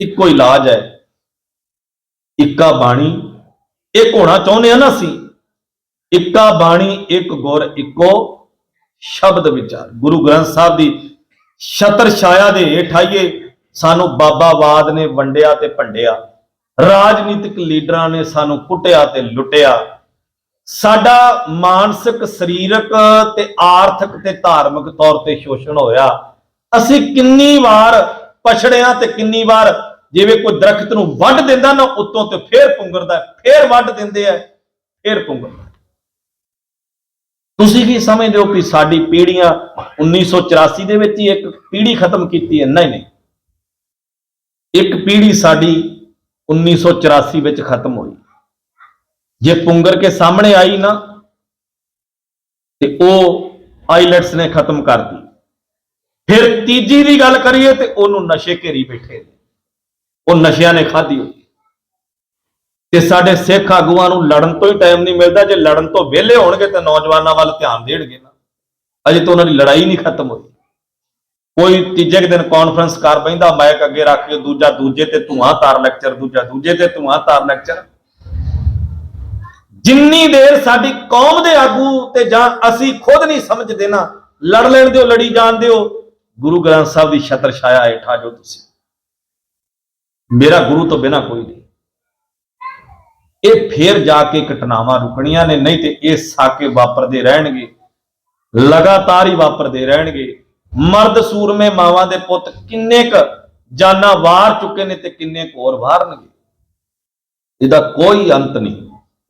ਇੱਕੋ ਇਲਾਜ ਹੈ ਇੱਕਾ ਬਾਣੀ। ਇੱਕ ਹੋਣਾ ਚਾਹੁੰਦੇ ਆ ਨਾ ਅਸੀਂ ਇੱਕਾ ਬਾਣੀ, ਇੱਕ ਗੁਰ, ਇੱਕੋ ਸ਼ਬਦ ਵਿਚਾਰ ਗੁਰੂ ਗ੍ਰੰਥ ਸਾਹਿਬ ਦੀ ਛਤਰ ਛਾਇਆ ਦੇ ਹੇਠ ਆਈਏ। ਸਾਨੂੰ ਬਾਬਾਵਾਦ ਨੇ ਵੰਡਿਆ ਤੇ ਭੰਡਿਆ। ਰਾਜਨੀਤਿਕ ਲੀਡਰਾਂ ਨੇ ਸਾਨੂੰ ਕੁੱਟਿਆ ਤੇ ਲੁੱਟਿਆ। ਸਾਡਾ ਮਾਨਸਿਕ, ਸਰੀਰਕ ਤੇ ਆਰਥਿਕ ਤੇ ਧਾਰਮਿਕ ਤੌਰ ਤੇ ਸ਼ੋਸ਼ਣ ਹੋਇਆ। ਅਸੀਂ ਕਿੰਨੀ ਵਾਰ ਪਛੜਿਆਂ ਤੇ ਕਿੰਨੀ ਵਾਰ ਜਿਵੇਂ ਕੋਈ ਦਰਖਤ ਨੂੰ ਵੱਢ ਦਿੰਦਾ ਨਾ, ਉੱਤੋਂ ਤੇ ਫੇਰ ਪੁੰਗਰਦਾ, ਫੇਰ ਵੱਢ ਦਿੰਦੇ ਆ, ਫੇਰ ਪੁੰਗਰਦਾ। ਤੁਸੀਂ ਕੀ ਸਮਝਦੇ ਹੋ ਕਿ ਸਾਡੀ ਪੀੜ੍ਹੀਆਂ 1984 ਦੇ ਵਿੱਚ ਹੀ ਇੱਕ ਪੀੜ੍ਹੀ ਖਤਮ ਕੀਤੀ ਹੈ? ਨਹੀਂ ਨਹੀਂ। ਇੱਕ ਪੀੜ੍ਹੀ ਸਾਡੀ 1984 ਵਿੱਚ ਖਤਮ ਹੋਈ। ਜੇ ਪੁੰਗਰ ਕੇ ਸਾਹਮਣੇ ਆਈ ਨਾ, ਤੇ ਉਹ ਆਈਲੈਟਸ ਨੇ ਖਤਮ ਕਰਤੀ ਫਿਰ ਤੀਜੀ ਦੀ ਗੱਲ ਕਰੀਏ ਤੇ ਉਹਨੂੰ ਨਸ਼ੇ ਘੇਰੀ ਬੈਠੇ ਨੇ। ਉਹ ਨਸ਼ਿਆਂ ਨੇ ਖਾਧੀ ਹੋਈ। ਤੇ ਸਾਡੇ ਸਿੱਖ ਆਗੂਆਂ ਨੂੰ ਲੜਨ ਤੋਂ ਹੀ ਟਾਈਮ ਨਹੀਂ ਮਿਲਦਾ, ਜੇ ਲੜਨ ਤੋਂ ਵਿਹਲੇ ਹੋਣਗੇ ਤਾਂ ਨੌਜਵਾਨਾਂ ਵੱਲ ਧਿਆਨ ਦੇਣਗੇ ਨਾ। ਅਜੇ ਤਾਂ ਉਹਨਾਂ ਦੀ ਲੜਾਈ ਨਹੀਂ ਖਤਮ ਹੋਈ। ਕੋਈ ਤੀਜੇ ਕੁ ਦਿਨ ਕਾਨਫਰੰਸ ਕਰ ਬੈਂਦਾ ਮਾਈਕ ਅੱਗੇ ਰੱਖ ਕੇ ਦੂਜਾ, ਦੂਜੇ ਤੇ ਧੂਆਂ ਤਾਰ ਲੈਕਚਰ ਦੂਜਾ, ਦੂਜੇ ਤੇ ਧੂਆਂ ਤਾਰ ਲੈਕਚਰ ਜਿੰਨੀ ਦੇਰ ਸਾਡੀ ਕੌਮ ਦੇ ਆਗੂ ਤੇ ਜਾਂ ਅਸੀਂ ਖੁਦ ਨਹੀਂ ਸਮਝਦੇ ਨਾ, ਲੜ ਲੈਣ ਦਿਓ, ਲੜੀ ਜਾਣ ਦਿਓ, ਗੁਰੂ ਗ੍ਰੰਥ ਸਾਹਿਬ ਦੀ ਛਤਰ ਛਾਇਆ ਹੇਠਾਂ ਜੋ ਤੁਸੀਂ। ਮੇਰਾ ਗੁਰੂ ਤੋਂ ਬਿਨਾ ਕੋਈ ਨਹੀਂ। ਇਹ ਫੇਰ ਜਾ ਕੇ ਘਟਨਾਵਾਂ ਰੁਕਣੀਆਂ ਨੇ, ਨਹੀਂ ਤੇ ਇਹ ਸਾਕੇ ਵਾਪਰਦੇ ਰਹਿਣਗੇ, ਲਗਾਤਾਰ ਹੀ ਵਾਪਰਦੇ ਰਹਿਣਗੇ। ਮਰਦ ਸੂਰਮੇ ਮਾਵਾਂ ਦੇ ਪੁੱਤ ਕਿੰਨੇ ਕ ਜਾਨਾਂ ਵਾਰ ਚੁੱਕੇ ਨੇ ਤੇ ਕਿੰਨੇ ਕੁ ਹੋਰ ਵਾਰਨਗੇ? ਇਹਦਾ ਕੋਈ ਅੰਤ ਨਹੀਂ,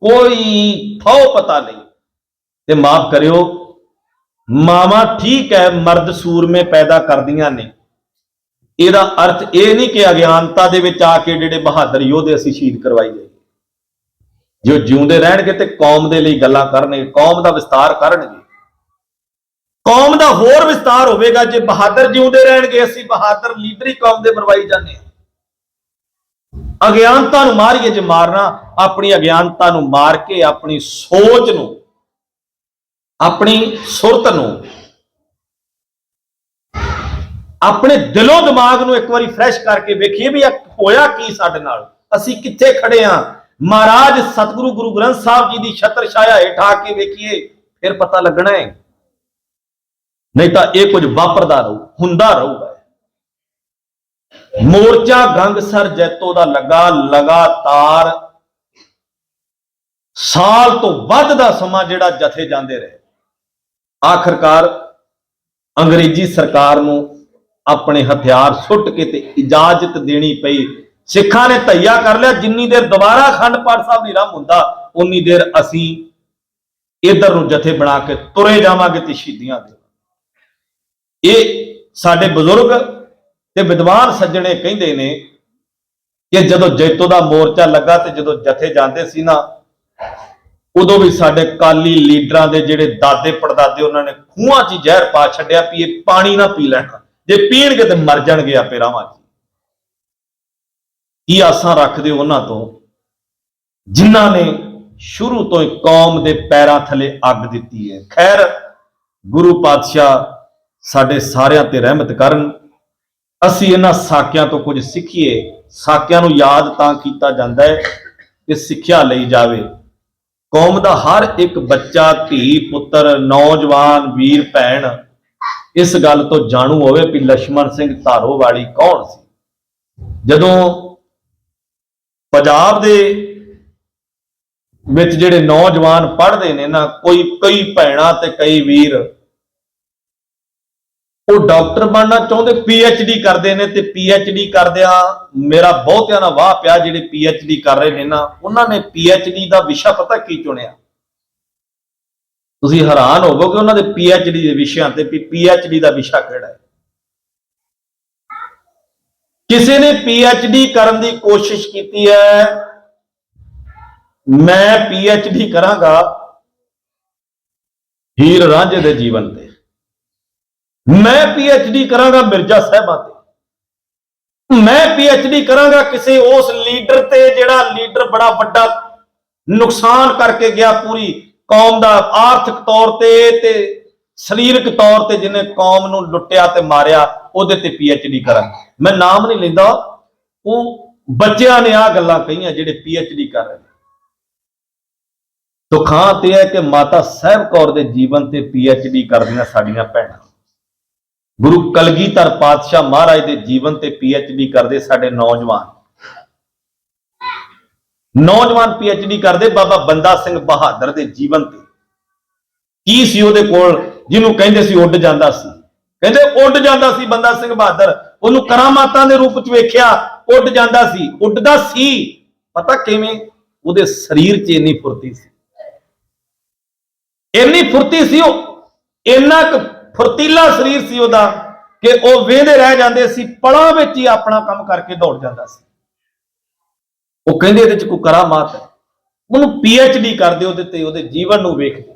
ਕੋਈ ਥੋ ਪਤਾ ਨਹੀਂ। ਤੇ ਮਾਫ ਕਰਿਓ, ਮਾਵਾਂ ਠੀਕ ਹੈ, ਮਰਦ ਸੂਰਮੇ ਪੈਦਾ ਕਰਦੀਆਂ ਨੇ। ਇਹਦਾ ਅਰਥ ਇਹ ਨਹੀਂ ਕਿ ਅਗਿਆਨਤਾ ਦੇ ਵਿੱਚ ਆ ਕੇ ਜਿਹੜੇ ਬਹਾਦਰ ਯੋਧੇ ਅਸੀਂ ਸ਼ਹੀਦ ਕਰਵਾਈ ਜਾਈਏ। ਜੋ ਜਿਉਂਦੇ ਰਹਿਣਗੇ ਤੇ ਕੌਮ ਦੇ ਲਈ ਗੱਲਾਂ ਕਰਨਗੇ, ਕੌਮ ਦਾ ਵਿਸਤਾਰ ਕਰਨਗੇ। ਕੌਮ ਦਾ ਹੋਰ ਵਿਸਤਾਰ ਹੋਵੇਗਾ, ਜੇ ਬਹਾਦਰ ਜਿਉਂਦੇ ਰਹਿਣਗੇ, ਅਸੀਂ ਬਹਾਦਰ ਲੀਡਰੀ ਕੌਮ ਦੇ ਬਣਵਾਈ ਜਾਂਦੇ ਹਾਂ। ਅਗਿਆਨਤਾ ਨੂੰ ਮਾਰੀਏ ਜੇ ਮਾਰਨਾ, ਆਪਣੀ ਅਗਿਆਨਤਾ ਨੂੰ ਮਾਰ ਕੇ ਆਪਣੀ ਸੋਚ ਨੂੰ, ਆਪਣੀ ਸੁਰਤ ਨੂੰ, ਆਪਣੇ ਦਿਲੋਂ ਦਿਮਾਗ ਨੂੰ ਇੱਕ ਵਾਰੀ ਫਰੈਸ਼ ਕਰਕੇ ਵੇਖੀਏ ਵੀ ਹੋਇਆ ਕੀ ਸਾਡੇ ਨਾਲ। ਅਸੀਂ ਕਿੱਥੇ ਖੜੇ ਆ ਮਹਾਰਾਜ ਸਤਿਗੁਰੂ ਗੁਰੂ ਗ੍ਰੰਥ ਸਾਹਿਬ ਜੀ ਦੀ ਛਤਰ ਛਾਇਆ ਹੇਠ ਆ ਕੇ ਵੇਖੀਏ, ਫਿਰ ਪਤਾ ਲੱਗਣਾ ਹੈ। ਨਹੀਂ ਤਾਂ ਇਹ ਕੁਝ ਵਾਪਰਦਾ ਰਹੂ, ਹੁੰਦਾ ਰਹੂਗਾ। ਮੋਰਚਾ ਗੰਗਸਰ ਜੈਤੋ ਦਾ ਲੱਗਾ ਲਗਾਤਾਰ। ਸਾਲ ਤੋਂ ਵੱਧ ਦਾ ਸਮਾਂ ਜਿਹੜਾ ਜਥੇ ਜਾਂਦੇ ਰਹੇ। ਆਖਰਕਾਰ ਅੰਗਰੇਜ਼ੀ ਸਰਕਾਰ ਨੂੰ ਆਪਣੇ ਹਥਿਆਰ ਸੁੱਟ ਕੇ ਤੇ ਇਜਾਜ਼ਤ ਦੇਣੀ ਪਈ। ਸਿੱਖਾਂ ਨੇ ਧਈਆ ਕਰ ਲਿਆ, ਜਿੰਨੀ ਦੇਰ ਦੁਬਾਰਾ ਅਖੰਡ ਪਾਠ ਸਾਹਿਬ ਦੀ ਰਮ ਹੁੰਦਾ, ਉਨੀ ਦੇਰ ਅਸੀਂ ਇਧਰ ਨੂੰ ਜਥੇ ਬਣਾ ਕੇ ਤੁਰੇ ਜਾਵਾਂਗੇ ਤੇ ਸ਼ਹੀਦੀਆਂ ਦੇ ਇਹ ਸਾਡੇ ਬਜ਼ੁਰਗ ਤੇ ਵਿਦਵਾਨ ਸੱਜਣੇ ਕਹਿੰਦੇ ਨੇ ਕਿ ਜਦੋਂ ਜੈਤੋ ਦਾ ਮੋਰਚਾ ਲੱਗਾ ਤੇ ਜਦੋਂ ਜਥੇ ਜਾਂਦੇ ਸੀ ਨਾ, ਉਦੋਂ ਵੀ ਸਾਡੇ ਕਾਲੀ ਲੀਡਰਾਂ ਦੇ ਜਿਹੜੇ ਦਾਦੇ ਪੜਦਾਦੇ ਉਹਨਾਂ ਨੇ ਖੂਹਾਂ 'ਚ ਹੀ ਜ਼ਹਿਰ ਪਾ ਛੱਡਿਆ ਵੀ ਇਹ ਪਾਣੀ ਨਾ ਪੀ ਲੈਣ। ਜੇ ਪੀਣਗੇ ਤੇ ਮਰ ਜਾਣਗੇ ਆਪੇ ਰਾਵਾਂ 'ਚ। ਕੀ ਆਸਾਂ ਰੱਖਦੇ ਹੋ ਉਹਨਾਂ ਤੋਂ? ਜਿਨ੍ਹਾਂ ਨੇ ਸ਼ੁਰੂ ਤੋਂ ਹੀ ਕੌਮ ਦੇ ਪੈਰਾਂ ਥੱਲੇ ਅੱਗ ਦਿੱਤੀ ਹੈ। ਖੈਰ, ਗੁਰੂ ਪਾਤਸ਼ਾਹ ਸਾਡੇ ਸਾਰਿਆਂ ਤੇ ਰਹਿਮਤ ਕਰਨ। ਅਸੀਂ ਇਹਨਾਂ ਸਾਕਿਆਂ ਤੋਂ ਕੁਝ ਸਿੱਖੀਏ। ਸਾਕਿਆਂ ਨੂੰ ਯਾਦ ਤਾਂ ਕੀਤਾ ਜਾਂਦਾ ਹੈ ਕਿ ਸਿੱਖਿਆ ਲਈ ਜਾਵੇ। ਕੌਮ ਦਾ ਹਰ ਇੱਕ ਬੱਚਾ, ਧੀ, ਪੁੱਤਰ, ਨੌਜਵਾਨ, ਵੀਰ, ਭੈਣ, ਇਸ ਗੱਲ ਤੋਂ ਜਾਣੂ ਹੋਵੇ ਕਿ ਲక్ష్మణ ਸਿੰਘ ਧਾਰੋ ਵਾਲੀ ਕੌਣ ਸੀ। ਜਦੋਂ ਪੰਜਾਬ ਦੇ ਵਿੱਚ ਜਿਹੜੇ ਨੌਜਵਾਨ ਪੜ੍ਹਦੇ ਨੇ ਨਾ, ਕੋਈ, ਕਈ ਭੈਣਾਂ ਤੇ ਕਈ ਵੀਰ, ਉਹ ਡਾਕਟਰ ਬਣਨਾ ਚਾਹੁੰਦੇ ਡੀ ਕਰਦੇ ਨੇ ਤੇ ਪੀ ਐਚ ਡੀ ਕਰਦਿਆਂ ਮੇਰਾ ਬਹੁਤਿਆਂ ਨਾਲ ਵਾਹ ਪਿਆ ਜਿਹੜੇ ਪੀ ਐਚ ਡੀ ਕਰ ਰਹੇ ਨੇ ਨਾ, ਉਹਨਾਂ ਨੇ ਪੀ ਐਚ ਡੀ ਦਾ ਵਿਸ਼ਾ ਪਤਾ ਕੀ ਚੁਣਿਆ? ਤੁਸੀਂ ਹੈਰਾਨ ਹੋਵੋਗੇ ਉਹਨਾਂ ਦੇ ਪੀ ਐਚ ਡੀ ਦੇ ਵਿਸ਼ਿਆਂ ਤੇ ਵੀ ਪੀ ਐਚ ਡੀ ਦਾ ਵਿਸ਼ਾ ਕਿਹੜਾ ਹੈ? ਕਿਸੇ ਨੇ ਡੀ ਕਰਨ ਦੀ ਕੋਸ਼ਿਸ਼ ਕੀਤੀ ਹੈ, ਮੈਂ ਡੀ ਕਰਾਂਗਾ ਹੀਰ ਰਾਂਝੇ ਦੇ ਜੀਵਨ ਤੇ। ਮੈਂ ਡੀ ਕਰਾਂਗਾ ਮਿਰਜ਼ਾ ਸਾਹਿਬਾਂ ਤੇ। ਮੈਂ ਡੀ ਕਰਾਂਗਾ ਕਿਸੇ ਉਸ ਲੀਡਰ ਤੇ ਜਿਹੜਾ ਲੀਡਰ ਬੜਾ ਵੱਡਾ ਨੁਕਸਾਨ ਕਰਕੇ ਗਿਆ ਪੂਰੀ ਕੌਮ ਦਾ ਆਰਥਿਕ ਤੌਰ ਤੇ ਤੇ ਸਰੀਰਕ ਤੌਰ ਤੇ ਜਿਹਨੇ ਕੌਮ ਨੂੰ ਲੁੱਟਿਆ ਤੇ ਮਾਰਿਆ, ਉਹਦੇ ਤੇ ਡੀ ਕਰਾਂਗਾ। ਮੈਂ ਨਾਮ ਨਹੀਂ ਲੈਂਦਾ, ਉਹ ਬੱਚਿਆਂ ਨੇ ਆ ਗੱਲਾਂ ਕਹੀਆਂ ਜਿਹੜੇ ਡੀ ਕਰ ਰਹੇ ਨੇ। ਦੁਖਾਂ ਤੇ ਹੈ ਕਿ ਮਾਤਾ ਸਾਹਿਬ ਕੌਰ ਦੇ ਜੀਵਨ ਤੇ ਡੀ ਕਰਦੀਆਂ ਸਾਡੀਆਂ ਭੈਣਾਂ। ਗੁਰੂ ਕਲਗੀਧਰ ਪਾਤਸ਼ਾਹ ਮਹਾਰਾਜ ਦੇ ਜੀਵਨ ਤੇ ਡੀ ਕਰਦੇ ਸਾਡੇ ਨੌਜਵਾਨ। ਨੌਜਵਾਨ ਡੀ ਕਰਦੇ ਬਾਬਾ ਬੰਦਾ ਸਿੰਘ ਬਹਾਦਰ ਦੇ ਜੀਵਨ ਤੇ। ਕੀ ਸੀ ਉਹਦੇ ਕੋਲ? ਜਿਹਨੂੰ ਕਹਿੰਦੇ ਸੀ ਉੱਡ ਜਾਂਦਾ ਸੀ। ਕਹਿੰਦੇ ਉੱਡ ਜਾਂਦਾ ਸੀ ਬੰਦਾ ਸਿੰਘ ਬਹਾਦਰ। ਉਹਨੂੰ ਕਰਾਮਾਤਾਂ ਦੇ ਰੂਪ 'ਚ ਵੇਖਿਆ, ਉੱਡ ਜਾਂਦਾ ਸੀ। ਉੱਡਦਾ ਸੀ। ਪਤਾ ਕਿਵੇਂ? ਉਹਦੇ ਸਰੀਰ 'ਚ ਇੰਨੀ ਫੁਰਤੀ ਸੀ। ਇੰਨੀ ਫੁਰਤੀ ਸੀ ਉਹ, ਇੰਨਾ ਕੁ ਫੁਰਤੀਲਾ ਸਰੀਰ ਸੀ ਉਹਦਾ ਕਿ ਉਹ ਵੇਹਦੇ ਰਹਿ ਜਾਂਦੇ ਸੀ, ਪਲਾਂ ਵਿੱਚ ਹੀ ਆਪਣਾ ਕੰਮ ਕਰਕੇ ਦੌੜ ਜਾਂਦਾ ਸੀ। ਉਹ ਕਹਿੰਦੇ ਇਹਦੇ 'ਚ ਕੋਈ ਕਰਾਮਾਤ ਹੈ। ਉਹਨੂੰ ਪੀ ਐਚ ਡੀ ਕਰਦੇ ਉਹਦੇ ਤੇ, ਉਹਦੇ ਜੀਵਨ ਨੂੰ ਵੇਖਦੇ।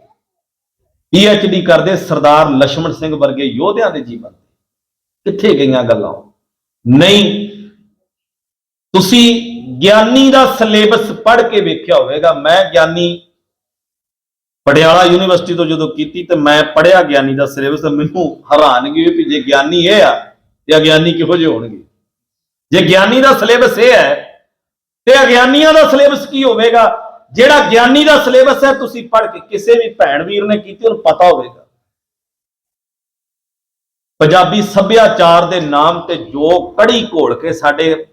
ਪੀ ਐਚ ਡੀ ਕਰਦੇ ਸਰਦਾਰ ਲక్ష్మణ ਸਿੰਘ ਵਰਗੇ ਯੋਧਿਆਂ ਦੇ ਜੀਵਨ ਕਿੱਥੇ ਗਈਆਂ ਗੱਲਾਂ? ਨਹੀਂ। ਤੁਸੀਂ ਗਿਆਨੀ ਦਾ ਸਿਲੇਬਸ ਪੜ੍ਹ ਕੇ ਵੇਖਿਆ ਹੋਵੇਗਾ। ਮੈਂ ਗਿਆਨੀ ਪਟਿਆਲਾ ਯੂਨੀਵਰਸਿਟੀ ਤੋਂ ਜਦੋਂ ਕੀਤੀ ਤੇ ਮੈਂ ਪੜਿਆ ਗਿਆਨੀ ਦਾ ਸਿਲੇਬਸ ਮੈਨੂੰ ਹੈਰਾਨਗੀ ਹੋਈ ਵੀ ਜੇ ਗਿਆਨੀ ਇਹ ਆ, ਤੇ ਅਗਿਆਨੀ ਕਿਹੋ ਜਿਹੇ ਹੋਣਗੇ? ਜੇ ਗਿਆਨੀ ਦਾ ਸਿਲੇਬਸ ਇਹ ਹੈ, ਤੇ ਅਗਿਆਨੀਆਂ ਦਾ ਸਿਲੇਬਸ ਕੀ ਹੋਵੇਗਾ? ਜਿਹੜਾ ਗਿਆਨੀ ਦਾ ਸਿਲੇਬਸ ਹੈ, ਤੁਸੀਂ ਪੜ੍ਹ ਕੇ ਕਿਸੇ ਵੀ ਭੈਣ ਵੀਰ ਨੇ ਕੀਤੀ, ਉਹਨੂੰ ਪਤਾ ਹੋਵੇਗਾ। ਪੰਜਾਬੀ ਸੱਭਿਆਚਾਰ ਦੇ ਨਾਮ ਤੇ ਜੋ ਕੜੀ ਘੋਲ ਕੇ ਸਾਡੇ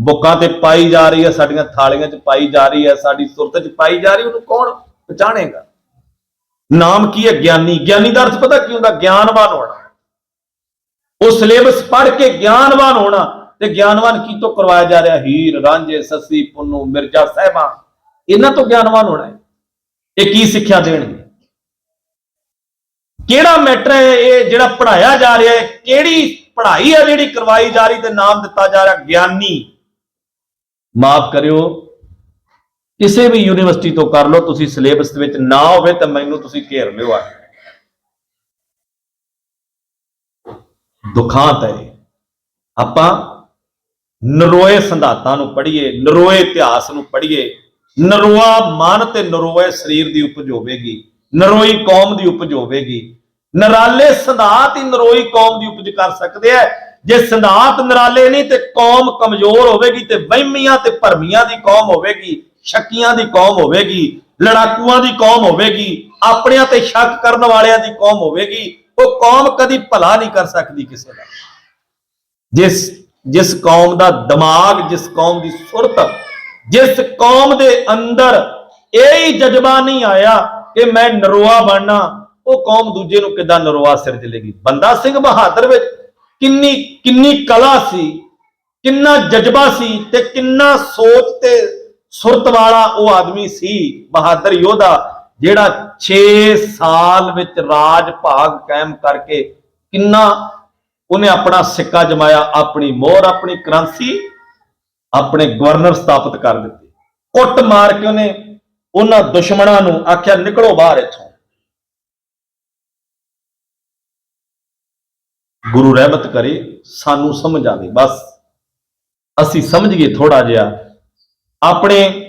ਬੁੱਕਾਂ ਤੇ ਪਾਈ ਜਾ ਰਹੀ ਹੈ, ਸਾਡੀਆਂ ਥਾਲੀਆਂ 'ਚ ਪਾਈ ਜਾ ਰਹੀ ਹੈ, ਸਾਡੀ ਸੁਰਤ 'ਚ ਪਾਈ ਜਾ ਰਹੀ ਉਹਨੂੰ ਕੌਣ ਪਛਾਣੇਗਾ? ਨਾਮ ਕੀ ਹੈ? ਗਿਆਨੀ। ਗਿਆਨੀ ਦਾ ਅਰਥ ਪਤਾ ਕੀ ਹੁੰਦਾ? ਗਿਆਨਵਾਨ ਹੋਣਾ। ਉਹ ਸਿਲੇਬਸ ਪੜ੍ਹ ਕੇ ਗਿਆਨਵਾਨ ਹੋਣਾ ਤੇ ਗਿਆਨਵਾਨ ਕੀ ਤੋਂ ਕਰਵਾਇਆ ਜਾ ਰਿਹਾ? ਹੀਰ, ਰਾਂਝੇ, ਸੱਸੀ, ਪੁੰਨੂ, ਮਿਰਜ਼ਾ ਸਾਹਿਬਾਂ। ਇਹਨਾਂ ਤੋਂ ਗਿਆਨਵਾਨ ਹੋਣਾ ਹੈ। ਇਹ ਕੀ ਸਿੱਖਿਆ ਦੇਣਗੇ? ਕਿਹੜਾ ਮੈਟਰ ਹੈ ਇਹ ਜਿਹੜਾ ਪੜਾਇਆ ਜਾ ਰਿਹਾ ਹੈ? ਕਿਹੜੀ ਪੜ੍ਹਾਈ ਹੈ ਜਿਹੜੀ ਕਰਵਾਈ ਜਾ ਰਹੀ ਤੇ ਨਾਮ ਦਿੱਤਾ ਜਾ ਰਿਹਾ ਗਿਆਨੀ? ਮਾਫ ਕਰਿਓ। ਕਿਸੇ ਵੀ ਯੂਨੀਵਰਸਿਟੀ ਤੋਂ ਕਰ ਲਓ, ਤੁਸੀਂ ਸਿਲੇਬਸ ਦੇ ਵਿੱਚ ਨਾ ਹੋਵੇ ਤਾਂ ਮੈਨੂੰ ਤੁਸੀਂ ਘੇਰ ਲਿਓ ਆ ਦੁਖਾਂਤ ਹੈ ਆਪਾਂ ਨਰੋਏ ਸੰਧਾਤਾਂ ਨੂੰ ਪੜ੍ਹੀਏ, ਨਰੋਏ ਇਤਿਹਾਸ ਨੂੰ ਪੜ੍ਹੀਏ, ਨਰੋਆ ਮਨ ਤੇ ਨਰੋਏ ਸਰੀਰ ਦੀ ਉਪਜ ਹੋਵੇਗੀ। ਨਰੋਈ ਕੌਮ ਦੀ ਉਪਜ ਹੋਵੇਗੀ। ਨਰਾਲੇ ਸੰਧਾਤ ਹੀ ਨਰੋਈ ਕੌਮ ਦੀ ਉਪਜ ਕਰ ਸਕਦੇ ਆ। ਜੇ ਸੰਧਾਤ ਨਰਾਲੇ ਨਹੀਂ ਤੇ ਕੌਮ ਕਮਜ਼ੋਰ ਹੋਵੇਗੀ ਤੇ ਵਹਿਮੀਆਂ ਤੇ ਭਰਮੀਆਂ ਦੀ ਕੌਮ ਹੋਵੇਗੀ, ਸ਼ੱਕੀਆਂ ਦੀ ਕੌਮ ਹੋਵੇਗੀ, ਲੜਾਕੂਆਂ ਦੀ ਕੌਮ ਹੋਵੇਗੀ, ਆਪਣਿਆਂ ਤੇ ਸ਼ੱਕ ਕਰਨ ਵਾਲਿਆਂ ਦੀ ਕੌਮ ਹੋਵੇਗੀ, ਉਹ ਕੌਮ ਕਦੀ ਭਲਾ ਨਹੀਂ ਕਰ ਸਕਦੀ ਕਿਸੇ ਦਾ। ਜਿਸ ਜਿਸ ਕੌਮ ਦਾ ਦਿਮਾਗ, ਜਿਸ ਕੌਮ ਦੀ ਸੁਰਤ, ਜਿਸ ਕੌਮ ਦੇ ਅੰਦਰ ਇਹ ਹੀ ਜਜ਼ਬਾ ਨਹੀਂ ਆਇਆ ਕਿ ਮੈਂ ਨਰੋਆ ਬਣਨਾ, ਉਹ ਕੌਮ ਦੂਜੇ ਨੂੰ ਕਿਦਾਂ ਨਰੋਆ ਸਿਰਜ ਲੇਗੀ? ਬੰਦਾ ਸਿੰਘ ਬਹਾਦਰ ਵਿੱਚ ਕਿੰਨੀ ਕਿੰਨੀ ਕਲਾ ਸੀ, ਕਿੰਨਾ ਜਜ਼ਬਾ ਸੀ ਤੇ ਕਿੰਨਾ ਸੋਚ ਤੇ ਸੁਰਤ ਵਾਲਾ ਉਹ ਆਦਮੀ ਸੀ ਬਹਾਦਰ ਯੋਧਾ, ਜਿਹੜਾ 6 ਸਾਲ ਵਿੱਚ ਰਾਜ ਭਾਗ ਕਾਇਮ ਕਰਕੇ ਕਿੰਨਾ ਉਹਨੇ ਆਪਣਾ ਸਿੱਕਾ ਜਮਾਇਆ, ਆਪਣੀ ਮੋਹਰ, ਆਪਣੀ ਕਰੰਸੀ, ਆਪਣੇ ਗਵਰਨਰ ਸਥਾਪਿਤ ਕਰ ਦਿੱਤੇ। ਕੁੱਟ ਮਾਰ ਕੇ ਉਹਨੇ ਉਹਨਾਂ ਦੁਸ਼ਮਣਾਂ ਨੂੰ ਆਖਿਆ, ਨਿਕਲੋ ਬਾਹਰ ਇੱਥੋਂ। ਗੁਰੂ ਰਹਿਮਤ ਕਰੇ, ਸਾਨੂੰ ਸਮਝ ਆਵੇ। ਬਸ, ਅਸੀਂ ਸਮਝ ਗਏ ਥੋੜਾ ਜਿਹਾ। ਆਪਣੇ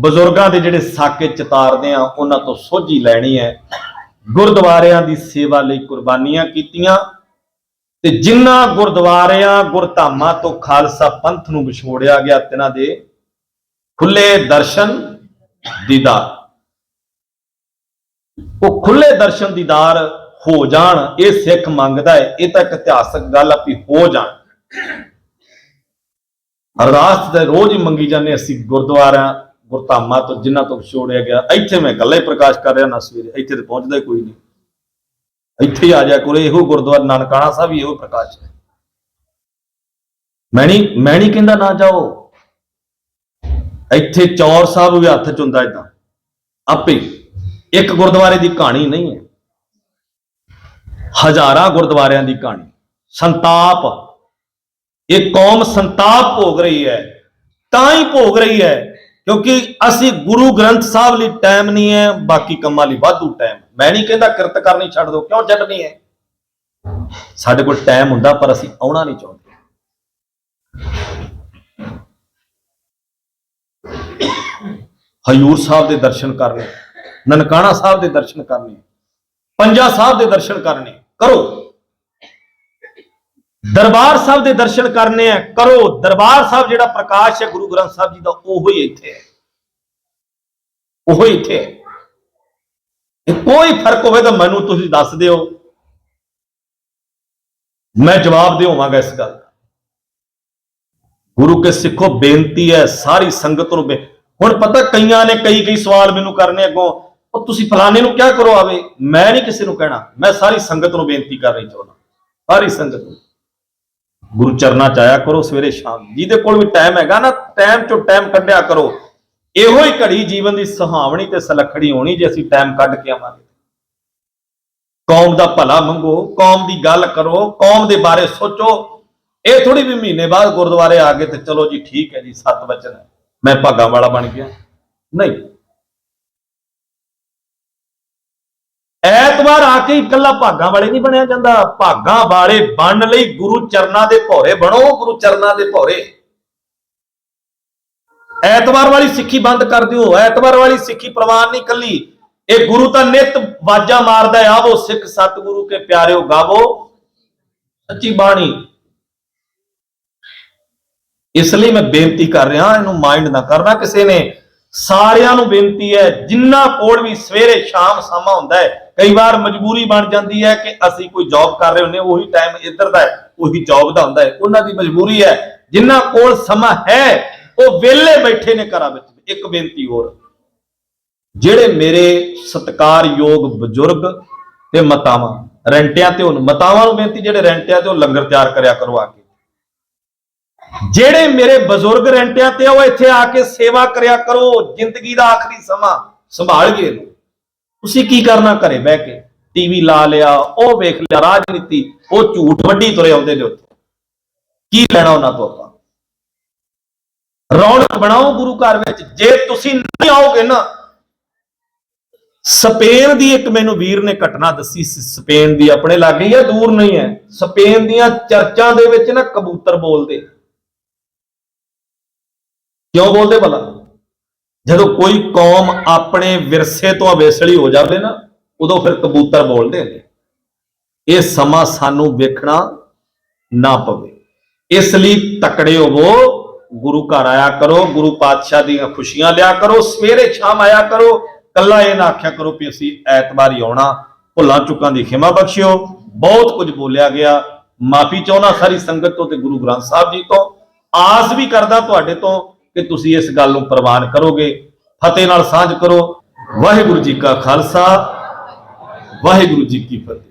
ਬਜ਼ੁਰਗਾਂ ਦੇ ਜਿਹੜੇ ਸਾਕੇ ਚਿਤਾਰਦੇ ਆ, ਉਹਨਾਂ ਤੋਂ ਸੋਝੀ ਲੈਣੀ ਹੈ। ਗੁਰਦੁਆਰਿਆਂ ਦੀ ਸੇਵਾ ਲਈ ਕੁਰਬਾਨੀਆਂ ਕੀਤੀਆਂ। ਤੇ ਜਿਨ੍ਹਾਂ ਗੁਰਦੁਆਰਿਆਂ, ਗੁਰਧਾਮਾਂ ਤੋਂ ਖਾਲਸਾ ਪੰਥ ਨੂੰ ਵਿਛੋੜਿਆ ਗਿਆ, ਤਿਨਾਂ ਦੇ ਖੁੱਲੇ ਦਰਸ਼ਨ ਦੀਦਾਰ। ਉਹ ਖੁੱਲੇ ਦਰਸ਼ਨ ਦੀਦਾਰ ਹੋ ਜਾਣ, ਇਹ ਸਿੱਖ ਮੰਗਦਾ ਹੈ, ਇਹ ਤਾਂ ਇੱਕ ਇਤਿਹਾਸਕ ਗੱਲ ਆ ਵੀ ਹੋ ਜਾਣ। ਅਰਦਾਸ ਤੇ ਰੋਜ਼ ਹੀ ਮੰਗੀ ਜਾਂਦੇ ਅਸੀਂ ਗੁਰਦੁਆਰਿਆਂ, ਗੁਰਧਾਮਾਂ ਤੋਂ, ਜਿਨ੍ਹਾਂ ਤੋਂ ਛੋੜਿਆ ਗਿਆ। ਇੱਥੇ ਮੈਂ ਇਕੱਲਾ ਹੀ ਪ੍ਰਕਾਸ਼ ਕਰ ਰਿਹਾ ਨਾ ਸਵੇਰੇ, ਇੱਥੇ ਤੇ ਪਹੁੰਚਦਾ ਹੀ ਕੋਈ ਨਹੀਂ। ਇੱਥੇ ਹੀ ਆ ਜਾ ਕੋਲੇ ਇਹੋ ਗੁਰਦੁਆਰਾ, ਨਾਨਕਾਣਾ ਸਾਹਿਬ ਹੀ ਇਹੋ ਪ੍ਰਕਾਸ਼ ਹੈ। ਮੈਂ ਨਹੀਂ ਮੈਂ ਨਹੀਂ ਕਹਿੰਦਾ ਨਾ ਜਾਓ। ਇੱਥੇ ਚੌਰ ਸਾਹਿਬ ਵੀ ਹੱਥ ਚ ਹੁੰਦਾ ਇਦਾਂ ਆਪੇ ਇੱਕ ਗੁਰਦੁਆਰੇ ਦੀ ਕਹਾਣੀ ਨਹੀਂ ਹੈ। ਹਜ਼ਾਰਾਂ ਗੁਰਦੁਆਰਿਆਂ ਦੀ ਕਹਾਣੀ। ਸੰਤਾਪ। ਇਹ ਕੌਮ ਸੰਤਾਪ ਭੋਗ ਰਹੀ ਹੈ। ਤਾਂ ਹੀ ਭੋਗ ਰਹੀ ਹੈ, ਕਿਉਂਕਿ ਅਸੀਂ ਗੁਰੂ ਗ੍ਰੰਥ ਸਾਹਿਬ ਲਈ ਟਾਈਮ ਨਹੀਂ ਹੈ, ਬਾਕੀ ਕੰਮਾਂ ਲਈ ਵਾਧੂ ਟਾਈਮ ਮੈਂ ਨਹੀਂ ਕਹਿੰਦਾ ਕਿਰਤ ਕਰਨੀ ਛੱਡ ਦਿਓ, ਕਿਉਂ ਛੱਡਣੀ ਹੈ? ਸਾਡੇ ਕੋਲ ਟਾਈਮ ਹੁੰਦਾ, ਪਰ ਅਸੀਂ ਆਉਣਾ ਨਹੀਂ ਚਾਹੁੰਦੇ। ਹਯੂਰ ਸਾਹਿਬ ਦੇ ਦਰਸ਼ਨ ਕਰਨੇ, ਨਨਕਾਣਾ ਸਾਹਿਬ ਦੇ ਦਰਸ਼ਨ ਕਰਨੇ, ਪੰਜਾ ਸਾਹਿਬ ਦੇ ਦਰਸ਼ਨ ਕਰਨੇ, ਕਰੋ। ਦਰਬਾਰ ਸਾਹਿਬ ਦੇ ਦਰਸ਼ਨ ਕਰਨੇ ਆ, ਕਰੋ। ਦਰਬਾਰ ਸਾਹਿਬ ਜਿਹੜਾ ਪ੍ਰਕਾਸ਼ ਹੈ ਗੁਰੂ ਗ੍ਰੰਥ ਸਾਹਿਬ ਜੀ ਦਾ, ਉਹ ਹੀ ਇੱਥੇ ਹੈ। ਉਹ ਹੀ ਇੱਥੇ ਹੈ। ਇਹ ਕੋਈ ਫ਼ਰਕ ਹੋਵੇ ਤਾਂ ਮੈਨੂੰ ਤੁਸੀਂ ਦੱਸ ਦਿਓ। ਮੈਂ ਜਵਾਬ ਦੇਵਾਂਗਾ ਇਸ ਗੱਲ ਦਾ। ਗੁਰੂ ਕੇ ਸਿੱਖੋ, ਬੇਨਤੀ ਹੈ, ਸਾਰੀ ਸੰਗਤ ਨੂੰ ਬੇ- ਹੁਣ ਪਤਾ ਕਈਆਂ ਨੇ ਕਈ ਕਈ ਸਵਾਲ ਮੈਨੂੰ ਕਰਨੇ ਅੱਗੋਂ, ਉਹ ਤੁਸੀਂ ਫਲਾਣੇ ਨੂੰ ਕਿਆ ਕਰੋ ਆਵੇ? ਮੈਂ ਨਹੀਂ ਕਿਸੇ ਨੂੰ ਕਹਿਣਾ। ਮੈਂ ਸਾਰੀ ਸੰਗਤ ਨੂੰ ਬੇਨਤੀ ਕਰ ਰਹੀ ਚਾਹੁੰਦਾ। ਸਾਰੀ ਸੰਗਤ ਨੂੰ। ਗੁਰੂ ਚਰਨਾਂ ਚ ਆਇਆ ਕਰੋ ਸਵੇਰੇ ਸ਼ਾਮ। ਜਿਹਦੇ ਕੋਲ ਵੀ ਟਾਈਮ ਹੈਗਾ ਨਾ ਟਾਈਮ ਚੋਂ ਟਾਈਮ ਕੱਢਿਆ ਕਰੋ। ਇਹੋ ਹੀ ਘੜੀ ਜੀਵਨ ਦੀ ਸੁਹਾਵਣੀ ਤੇ ਸਲਖੜੀ ਹੋਣੀ ਜੇ ਅਸੀਂ ਟਾਈਮ ਕੱਢ ਕੇ ਆਵਾਂਗੇ। ਕੌਮ ਦਾ ਭਲਾ ਮੰਗੋ, ਕੌਮ ਦੀ ਗੱਲ ਕਰੋ, ਕੌਮ ਦੇ ਬਾਰੇ ਸੋਚੋ। ਇਹ ਥੋੜੀ ਵੀ ਮਹੀਨੇ ਬਾਅਦ ਗੁਰਦੁਆਰੇ ਆ ਗਏ ਤੇ ਚਲੋ ਜੀ ਠੀਕ ਹੈ ਜੀ, ਸੱਤ ਵਚਨ ਹੈ। ਮੈਂ ਭਾਗਾਂ ਵਾਲਾ ਬਣ ਗਿਆ। ਨਹੀਂ। ਐਤਵਾਰ ਆ ਕੇ ਇਕੱਲਾ ਭਾਗਾਂ ਵਾਲੇ ਨਹੀਂ ਬਣਿਆ ਜਾਂਦਾ। ਭਾਗਾਂ ਵਾਲੇ ਬਣਨ ਲਈ ਗੁਰੂ ਚਰਨਾਂ ਦੇ ਭੌਰੇ ਬਣੋ, ਗੁਰੂ ਚਰਨਾਂ ਦੇ ਭੌਰੇ। ਐਤਵਾਰ ਵਾਲੀ ਸਿੱਖੀ ਬੰਦ ਕਰ ਦਿਓ। ਐਤਵਾਰ ਵਾਲੀ ਸਿੱਖੀ ਪ੍ਰਵਾਨ ਨਹੀਂ ਕੱਲੀ ਇਹ ਗੁਰੂ ਤਾਂ ਨਿਤ ਵਾਜਾ ਮਾਰਦਾ ਆਵੋ, ਸਿੱਖ ਸਤਿਗੁਰੂ ਕੇ ਪਿਆਰਿਓ ਗਾਵੋ। ਸੱਚੀ ਬਾਣੀ। ਇਸ ਲਈ ਮੈਂ ਬੇਨਤੀ ਕਰ ਰਿਹਾ, ਇਹਨੂੰ ਮਾਈਂਡ ਨਾ ਕਰਨਾ ਕਿਸੇ ਨੇ। ਸਾਰਿਆਂ ਨੂੰ ਬੇਨਤੀ ਹੈ, ਜਿੰਨਾ ਕੋਲ ਵੀ ਸਵੇਰੇ ਸ਼ਾਮ ਸਮਾਂ ਹੁੰਦਾ ਹੈ, ਕਈ ਵਾਰ ਮਜਬੂਰੀ ਬਣ ਜਾਂਦੀ ਹੈ ਕਿ ਅਸੀਂ ਕੋਈ ਜੌਬ ਕਰ ਰਹੇ ਹੁੰਦੇ ਉਹੀ ਟਾਈਮ ਇੱਧਰ ਦਾ ਹੈ, ਉਹੀ ਜੌਬ ਦਾ ਹੁੰਦਾ ਹੈ। ਉਹਨਾਂ ਦੀ ਮਜਬੂਰੀ ਹੈ, ਜਿੰਨਾ ਕੋਲ ਸਮਾਂ ਹੈ, ਉਹ ਵਿਹਲੇ ਬੈਠੇ ਨੇ ਘਰਾਂ ਵਿੱਚ। ਇੱਕ ਬੇਨਤੀ ਹੋਰ, ਜਿਹੜੇ ਮੇਰੇ ਸਤਿਕਾਰਯੋਗ ਬਜ਼ੁਰਗ ਤੇ ਮਤਾਵਾਂ, ਰੈਂਟਿਆਂ ਤੇ ਹੁਣ ਮਤਾਵਾਂ ਨੂੰ ਬੇਨਤੀ, ਜਿਹੜੇ ਰੈਂਟਿਆਂ ਤੇ ਉਹ ਲੰਗਰ ਤਿਆਰ ਕਰਿਆ ਕਰਵਾ ਕੇ। ਜਿਹੜੇ ਮੇਰੇ ਬਜ਼ੁਰਗ ਰੈਂਟਿਆਂ ਤੇ ਆ, ਉਹ ਇੱਥੇ ਆ ਕੇ ਸੇਵਾ ਕਰਿਆ ਕਰੋ ਜ਼ਿੰਦਗੀ ਦਾ ਆਖਰੀ ਸਮਾਂ ਸੰਭਾਲ ਗਏ ਇਹਨੂੰ ਤੁਸੀਂ ਕੀ ਕਰਨਾ ਘਰੇ ਬਹਿ ਕੇ? ਟੀਵੀ ਲਾ ਲਿਆ ਉਹ ਵੇਖ ਲਿਆ ਰਾਜਨੀਤੀ ਉਹ ਝੂਠ ਵੱਡੀ ਤੁਰੇ ਆਉਂਦੇ ਨੇ ਉੱਥੇ। ਕੀ ਲੈਣਾ ਉਹਨਾਂ ਤੋਂ ਆਪਾਂ? ਰੌਣਕ ਬਣਾਓ ਗੁਰੂ ਘਰ ਵਿੱਚ। ਜੇ ਤੁਸੀਂ ਨਹੀਂ ਆਓਗੇ ਨਾ ਸਪੇਨ ਦੀ ਇੱਕ ਮੈਨੂੰ ਵੀਰ ਨੇ ਘਟਨਾ ਦੱਸੀ ਸਪੇਨ ਦੀ ਆਪਣੇ ਲਾਗੇ ਹੀ ਆ ਦੂਰ ਨਹੀਂ ਹੈ। ਸਪੇਨ ਦੀਆਂ ਚਰਚਾਂ ਦੇ ਵਿੱਚ ਨਾ ਕਬੂਤਰ ਬੋਲਦੇ। ਕਿਉਂ ਬੋਲਦੇ ਭਲਾ? ਜਦੋਂ ਕੋਈ ਕੌਮ ਆਪਣੇ ਵਿਰਸੇ ਤੋਂ ਅਵੇਸਲੀ ਹੋ ਜਾਵੇ ਨਾ, ਉਦੋਂ ਫਿਰ ਕਬੂਤਰ ਬੋਲਦੇ ਨੇ। ਇਹ ਸਮਾਂ ਸਾਨੂੰ ਵੇਖਣਾ ਨਾ ਪਵੇ। ਇਸ ਲਈ ਤਕੜੇ ਹੋਵੋ, ਗੁਰੂ ਘਰ ਆਇਆ ਕਰੋ, ਗੁਰੂ ਪਾਤਸ਼ਾਹ ਦੀਆਂ ਖੁਸ਼ੀਆਂ ਲਿਆ ਕਰੋ, ਸਵੇਰੇ ਸ਼ਾਮ ਆਇਆ ਕਰੋ ਕੱਲਾ ਇਹ ਨਾ ਆਖਿਆ ਕਰੋ ਵੀ ਅਸੀਂ ਐਤਵਾਰ ਹੀ ਆਉਣਾ। ਭੁੱਲਾਂ ਚੁੱਕਾਂ ਦੀ ਖਿਮਾ ਬਖਸ਼ਿਓ। ਬਹੁਤ ਕੁਝ ਬੋਲਿਆ ਗਿਆ। ਮਾਫੀ ਚਾਹੁੰਦਾ ਸਾਰੀ ਸੰਗਤ ਤੋਂ ਤੇ ਗੁਰੂ ਗ੍ਰੰਥ ਸਾਹਿਬ ਜੀ ਤੋਂ। ਆਸ ਵੀ ਕਰਦਾ ਤੁਹਾਡੇ ਤੋਂ ਕਿ ਤੁਸੀਂ ਇਸ ਗੱਲ ਨੂੰ ਪ੍ਰਵਾਨ ਕਰੋਗੇ। ਫਤਿਹ ਨਾਲ ਸਾਂਝ ਕਰੋ। ਵਾਹਿਗੁਰੂ ਜੀ ਕਾ ਖਾਲਸਾ, ਵਾਹਿਗੁਰੂ ਜੀ ਕੀ ਫਤਿਹ।